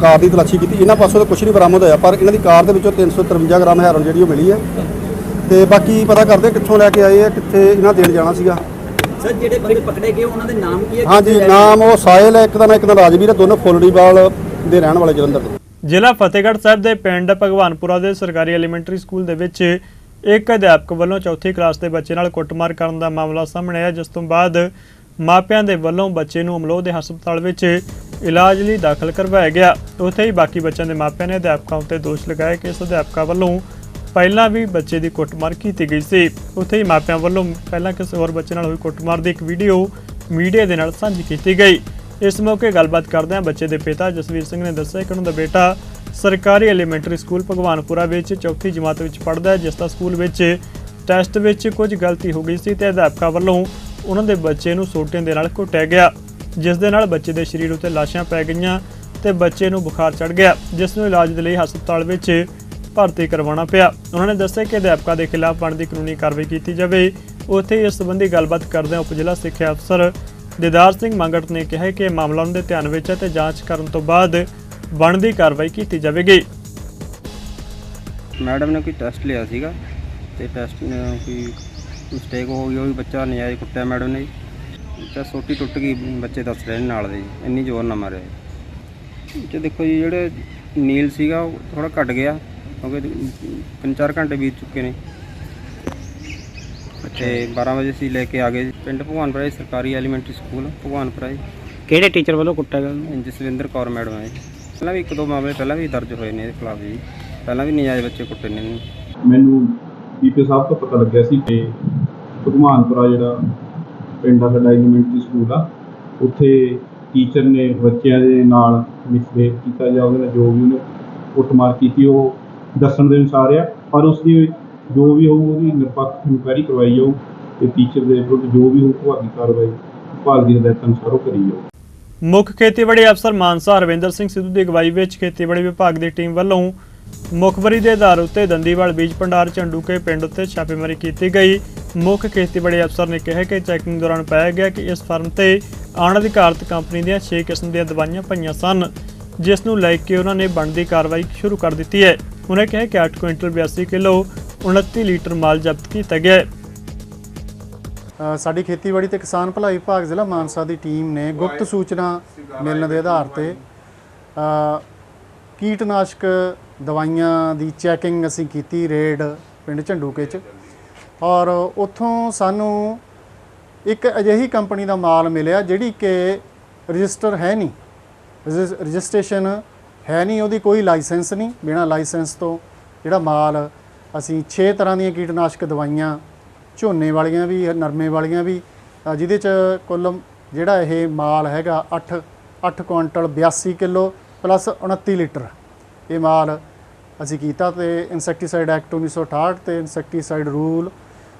ਕਾਰ ਦੀ ਤਲਾਸ਼ੀ ਕੀਤੀ। ਇਹਨਾਂ ਪਾਸੋਂ ਤਾਂ ਕੁਝ ਨਹੀਂ ਬਰਾਮਦ ਹੋਇਆ ਪਰ ਇਹਨਾਂ ਦੀ ਕਾਰ ਦੇ ਵਿੱਚੋਂ 353 ਗ੍ਰਾਮ ਹੈਰੋਨ ਜਿਹੜੀ ਉਹ ਮਿਲੀ ਹੈ। ਤੇ ਬਾਕੀ ਪਤਾ ਕਰਦੇ ਕਿੱਥੋਂ ਲੈ ਕੇ ਆਏ ਆ ਕਿੱਥੇ ਇਹਨਾਂ ਦੇਣ ਜਾਣਾ ਸੀਗਾ। ਸਰ ਜਿਹੜੇ ਬੰਦੇ ਪਕੜੇ ਗਏ ਉਹਨਾਂ ਦੇ ਨਾਮ ਕੀ ਹੈ? ਹਾਂਜੀ ਕਿੱਥੇ ਰਹਿ ਨਾਮ ਉਹ ਸਾਹਿਲ ਹੈ ਇੱਕ ਦਾ ਨਾਂ ਇੱਕ ਦਾ ਰਾਜਵੀਰ ਹੈ ਦੋਨੋਂ ਫੁੱਲੜੀਵਾਲ ਦੇ ਰਹਿਣ ਵਾਲੇ ਜਲੰਧਰ ਦੇ। ਜ਼ਿਲ੍ਹਾ ਫਤਿਹਗੜ੍ਹ ਸਾਹਿਬ ਦੇ ਪਿੰਡ ਭਗਵਾਨਪੁਰਾ ਦੇ ਸਰਕਾਰੀ ਐਲੀਮੈਂਟਰੀ ਸਕੂਲ ਦੇ ਵਿੱਚ ਇੱਕ ਅਧਿਆਪਕ ਵੱਲੋਂ ਚੌਥੀ ਕਲਾਸ ਦੇ ਬੱਚੇ ਨਾਲ ਕੁੱਟਮਾਰ ਕਰਨ ਦਾ ਮਾਮਲਾ ਸਾਹਮਣੇ ਆਇਆ ਜਿਸ ਤੋਂ ਬਾਅਦ ਮਾਪਿਆਂ ਦੇ ਵੱਲੋਂ ਬੱਚੇ ਨੂੰ ਅਮਲੋਹ ਦੇ ਹਸਪਤਾਲ ਵਿੱਚ ਇਲਾਜ ਲਈ ਦਾਖਲ ਕਰਵਾਇਆ ਗਿਆ। ਉੱਥੇ ਹੀ ਬਾਕੀ ਬੱਚਿਆਂ ਦੇ ਮਾਪਿਆਂ ਨੇ ਅਧਿਆਪਕਾਂ ਉੱਤੇ ਦੋਸ਼ ਲਗਾਇਆ ਕਿ ਇਸ ਅਧਿਆਪਕਾ ਵੱਲੋਂ ਪਹਿਲਾਂ ਵੀ ਬੱਚੇ ਦੀ ਕੁੱਟਮਾਰ ਕੀਤੀ ਗਈ ਸੀ। ਉੱਥੇ ਹੀ ਮਾਪਿਆਂ ਵੱਲੋਂ ਪਹਿਲਾਂ ਕਿਸੇ ਹੋਰ ਬੱਚੇ ਨਾਲ ਹੋਈ ਕੁੱਟਮਾਰ ਦੀ ਇੱਕ ਵੀਡੀਓ ਮੀਡੀਆ ਦੇ ਨਾਲ ਸਾਂਝੀ ਕੀਤੀ ਗਈ। ਇਸ ਮੌਕੇ ਗੱਲਬਾਤ ਕਰਦਿਆਂ ਬੱਚੇ ਦੇ ਪਿਤਾ ਜਸਵੀਰ ਸਿੰਘ ਨੇ ਦੱਸਿਆ ਕਿ ਉਹਨਾਂ ਦਾ ਬੇਟਾ ਸਰਕਾਰੀ ਐਲੀਮੈਂਟਰੀ ਸਕੂਲ ਭਗਵਾਨਪੁਰਾ ਵਿੱਚ ਚੌਥੀ ਜਮਾਤ ਵਿੱਚ ਪੜ੍ਹਦਾ ਹੈ, ਜਿਸ ਦਾ ਸਕੂਲ ਵਿੱਚ ਟੈਸਟ ਵਿੱਚ ਕੁਝ ਗਲਤੀ ਹੋ ਗਈ ਸੀ ਤੇ ਅਧਿਆਪਕਾਂ ਵੱਲੋਂ ਉਹਨਾਂ ਦੇ ਬੱਚੇ ਨੂੰ ਸੋਟਿਆਂ ਦੇ ਨਾਲ ਕੁੱਟਿਆ ਗਿਆ, ਜਿਸ ਦੇ ਨਾਲ ਬੱਚੇ ਦੇ ਸਰੀਰ ਉੱਤੇ ਲਾਸ਼ਾਂ ਪੈ ਗਈਆਂ ਤੇ ਬੱਚੇ ਨੂੰ ਬੁਖਾਰ ਚੜ ਗਿਆ, ਜਿਸ ਨੂੰ ਇਲਾਜ ਦੇ ਲਈ ਹਸਪਤਾਲ ਵਿੱਚ ਭਰਤੀ ਕਰਵਾਉਣਾ ਪਿਆ। ਉਹਨਾਂ ਨੇ ਦੱਸਿਆ ਕਿ ਅਧਿਆਪਕਾਂ ਦੇ ਖਿਲਾਫ ਬਣਦੀ ਕਾਨੂੰਨੀ ਕਾਰਵਾਈ ਕੀਤੀ ਜਾਵੇ। ਉੱਥੇ ਇਸ ਸੰਬੰਧੀ ਗੱਲਬਾਤ ਕਰਦਿਆਂ ਉਪ ਜ਼ਿਲ੍ਹਾ ਸਿੱਖਿਆ ਅਫਸਰ ਦਿਦਾਰ ਸਿੰਘ ਮੰਗਟ ਨੇ ਕਿਹਾ ਕਿ ਇਹ ਮਾਮਲਾ ਉਹਨਾਂ ਦੇ ਧਿਆਨ ਵਿੱਚ ਹੈ ਤੇ ਜਾਂਚ ਕਰਨ ਤੋਂ ਬਾਅਦ ਬਣਦੀ ਕਾਰਵਾਈ ਕੀਤੀ ਜਾਵੇਗੀ। ਮੈਡਮ ਨੇ ਕੋਈ ਟੈਸਟ ਲਿਆ ਸੀਗਾ ਤੇ ਟੈਸਟ ਕੋਈ ਮਿਸਟੇਕ ਹੋ ਗਈ ਉਹ ਵੀ ਬੱਚਾ ਨਜਾਇਜ਼ ਕੁੱਟਿਆ ਮੈਡਮ ਨੇ। ਜੀ ਤਾਂ ਸੋਟੀ ਟੁੱਟ ਗਈ ਬੱਚੇ ਦੱਸ ਰਹੇ ਨੇ ਨਾਲ ਦੇ ਜੀ ਇੰਨੀ ਜ਼ੋਰ ਨਾਲ ਮਾਰਿਆ। ਜੀ ਤੇ ਦੇਖੋ ਜੀ ਜਿਹੜੇ ਨੀਲ ਸੀਗਾ ਉਹ ਥੋੜਾ ਘਟ ਗਿਆ ਕਿਉਂਕਿ ਤਿੰਨ ਚਾਰ ਘੰਟੇ ਬੀਤ ਚੁੱਕੇ ਨੇ। ਤੇ 12 ਵਜੇ ਅਸੀਂ ਲੈ ਕੇ ਆ ਗਏ ਜੀ। ਪਿੰਡ ਭਗਵਾਨਪੁਰਾ ਜੀ ਸਰਕਾਰੀ ਐਲੀਮੈਂਟਰੀ ਸਕੂਲ ਭਗਵਾਨਪੁਰਾ ਜੀ ਕਿਹੜੇ ਟੀਚਰ ਵੱਲੋਂ ਕੁੱਟਿਆ ਗਿਆ? ਜਸਵਿੰਦਰ ਕੌਰ ਮੈਡਮ ਹੈ। ਪਹਿਲਾਂ ਵੀ ਇੱਕ ਦੋ ਮਾਮਲੇ ਪਹਿਲਾਂ ਵੀ ਦਰਜ ਹੋਏ ਨੇ ਇਹਦੇ ਖਿਲਾਫ ਜੀ। ਪਹਿਲਾਂ ਵੀ ਨਜਾਇਜ਼ ਬੱਚੇ ਕੁੱਟੇ ਨੇ। ਮੈਨੂੰ ਪੀਪੀ ਸਾਹਿਬ ਤੋਂ ਪਤਾ ਲੱਗਿਆ ਸੀ ਕਿ ਭਗਵਾਨਪੁਰਾ ਜਿਹੜਾ ਪਿੰਡ ਆ, ਸਾਡਾ ਐਲੀਮੈਂਟਰੀ ਸਕੂਲ ਆ, ਉੱਥੇ ਟੀਚਰ ਨੇ ਬੱਚਿਆਂ ਦੇ ਨਾਲ ਮਿਸਬਿਹੇਵ ਕੀਤਾ ਜਾਂ ਉਹਦੇ ਨਾਲ ਜੋ ਵੀ ਉਹਨੇ ਕੁੱਟਮਾਰ ਕੀਤੀ, ਉਹ ਦੱਸਣ ਦੇ ਅਨੁਸਾਰ ਆ, ਪਰ ਉਸ ਦੀ ਜੋ ਵੀ ਹੋਊ, ਉਹਦੀ ਨਿਰਪੱਖ ਇਨਕੁਆਇਰੀ ਕਰਵਾਈ ਜਾਊ ਤੇ ਟੀਚਰ ਦੇ ਵਿਰੁੱਧ ਜੋ ਵੀ ਹੋਊ ਵਿਭਾਗੀ ਕਾਰਵਾਈ ਵਿਭਾਗ ਦੀ ਹਦਾਇਤਾਂ ਅਨੁਸਾਰ ਉਹ ਕਰੀ ਜਾਊ। ਮੁੱਖ ਖੇਤੀਬਾੜੀ ਅਫਸਰ ਮਾਨਸਾ ਹਰਵਿੰਦਰ ਸਿੰਘ ਸਿੱਧੂ ਦੀ ਅਗਵਾਈ ਵਿੱਚ ਖੇਤੀਬਾੜੀ ਵਿਭਾਗ ਦੀ ਟੀਮ ਵੱਲੋਂ ਮੁਖਬਰੀ ਦੇ ਆਧਾਰ ਉੱਤੇ ਦੰਦੀਵਾਲ ਬੀਜ ਭੰਡਾਰ ਝੰਡੂਕੇ ਪਿੰਡ ਉੱਤੇ ਛਾਪੇਮਾਰੀ ਕੀਤੀ ਗਈ। ਮੁੱਖ ਖੇਤੀਬਾੜੀ ਅਫਸਰ ਨੇ ਕਿਹਾ ਕਿ ਚੈਕਿੰਗ ਦੌਰਾਨ ਪਾਇਆ ਗਿਆ ਕਿ ਇਸ ਫਰਮ ਤੇ ਅਣਅਧਿਕਾਰਤ ਕੰਪਨੀ ਦੀਆਂ 6 ਕਿਸਮ ਦੀਆਂ ਦਵਾਈਆਂ ਪਈਆਂ ਸਨ ਜਿਸ ਨੂੰ ਲੈ ਕੇ ਉਹਨਾਂ ਨੇ ਬਣਦੀ ਕਾਰਵਾਈ ਸ਼ੁਰੂ ਕਰ ਦਿੱਤੀ ਹੈ। ਉਹਨਾਂ ਕਿਹਾ ਕਿ 8 ਕੁਇੰਟਲ 82 ਕਿਲੋ 29 ਲੀਟਰ ਮਾਲ ਜ਼ਬਤ ਕੀਤਾ ਗਿਆ ਹੈ। ਅ, ਸਾਡੀ ਖੇਤੀਬਾੜੀ ਤੇ ਕਿਸਾਨ ਭਲਾਈ ਵਿਭਾਗ ਜ਼ਿਲ੍ਹਾ ਮਾਨਸਾ ਦੀ ਟੀਮ ਨੇ ਗੁਪਤ ਸੂਚਨਾ ਮਿਲਣ ਦੇ ਆਧਾਰ ਤੇ ਅ, ਕੀਟਨਾਸ਼ਕ ਦਵਾਈਆਂ ਦੀ ਚੈਕਿੰਗ ਅਸੀਂ ਕੀਤੀ ਰੇਡ ਪਿੰਡ ਝੰਡੂਕੇ ਚ। ਔਰ ਉੱਥੋਂ ਸਾਨੂੰ ਇੱਕ ਅਜਿਹੀ ਕੰਪਨੀ ਦਾ ਮਾਲ ਮਿਲਿਆ ਜਿਹੜੀ ਕਿ ਰਜਿਸਟਰ ਹੈ ਨਹੀਂ। ਰਜਿਸ- ਰਜਿਸਟ੍ਰੇਸ਼ਨ ਹੈ ਨਹੀਂ, ਉਹਦੀ ਕੋਈ ਲਾਇਸੈਂਸ ਨਹੀਂ, ਬਿਨਾ ਲਾਇਸੈਂਸ ਤੋਂ ਜਿਹੜਾ ਮਾਲ ਅਸੀਂ 6 ਤਰ੍ਹਾਂ ਦੀਆਂ ਕੀਟਨਾਸ਼ਕ ਦਵਾਈਆਂ, ਝੋਨੇ ਵਾਲੀਆਂ ਵੀ, ਨਰਮੇ ਵਾਲੀਆਂ ਵੀ ਜਿਹਦੇ ਚ ਕੁੱਲ ਜਿਹੜਾ ਇਹ ਮਾਲ ਹੈਗਾ 8 8 ਕੁਇੰਟਲ 82 ਕਿਲੋ ਪਲੱਸ 29 ਲੀਟਰ। ਇਹ ਮਾਲ ਅਸੀਂ ਕੀਤਾ ਤੇ ਇਨਸੈਕਟੀਸਾਈਡ ਐਕਟ 1968 ਤੇ ਇਨਸੈਕਟੀਸਾਈਡ ਰੂਲ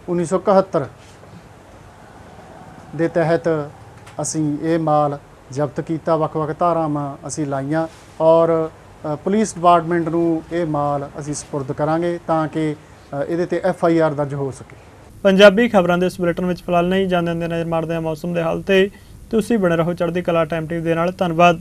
1971 ਦੇ ਤਹਿਤ ਅਸੀਂ ਇਹ ਮਾਲ ਜ਼ਬਤ ਕੀਤਾ, ਵੱਖ-ਵੱਖ ਧਾਰਾਵਾਂ ਅਸੀਂ ਲਾਈਆਂ ਔਰ ਪੁਲਿਸ ਡਿਪਾਰਟਮੈਂਟ ਨੂੰ ਇਹ ਮਾਲ ਅਸੀਂ ਸਪੁਰਦ ਕਰਾਂਗੇ ਤਾਂ ਕਿ ਇਹਦੇ ਤੇ ਐਫ ਆਈ ਆਰ ਦਰਜ ਹੋ ਸਕੇ। ਪੰਜਾਬੀ ਖਬਰਾਂ ਦੇ ਇਸ ਬੁਲੇਟਿਨ ਵਿੱਚ ਫਿਲਹਾਲ ਨਹੀਂ ਜਾਂਦੇ ਨਜ਼ਰ ਮਾਰਦੇ ਹਾਂ ਮੌਸਮ ਦੇ ਹਾਲ ਤੇ। ਤੁਸੀਂ ਬਣੇ ਰਹੋ ਚੜ੍ਹਦੀ ਕਲਾ ਟਾਈਮ ਟੀਵੀ ਦੇ ਨਾਲ। ਧੰਨਵਾਦ।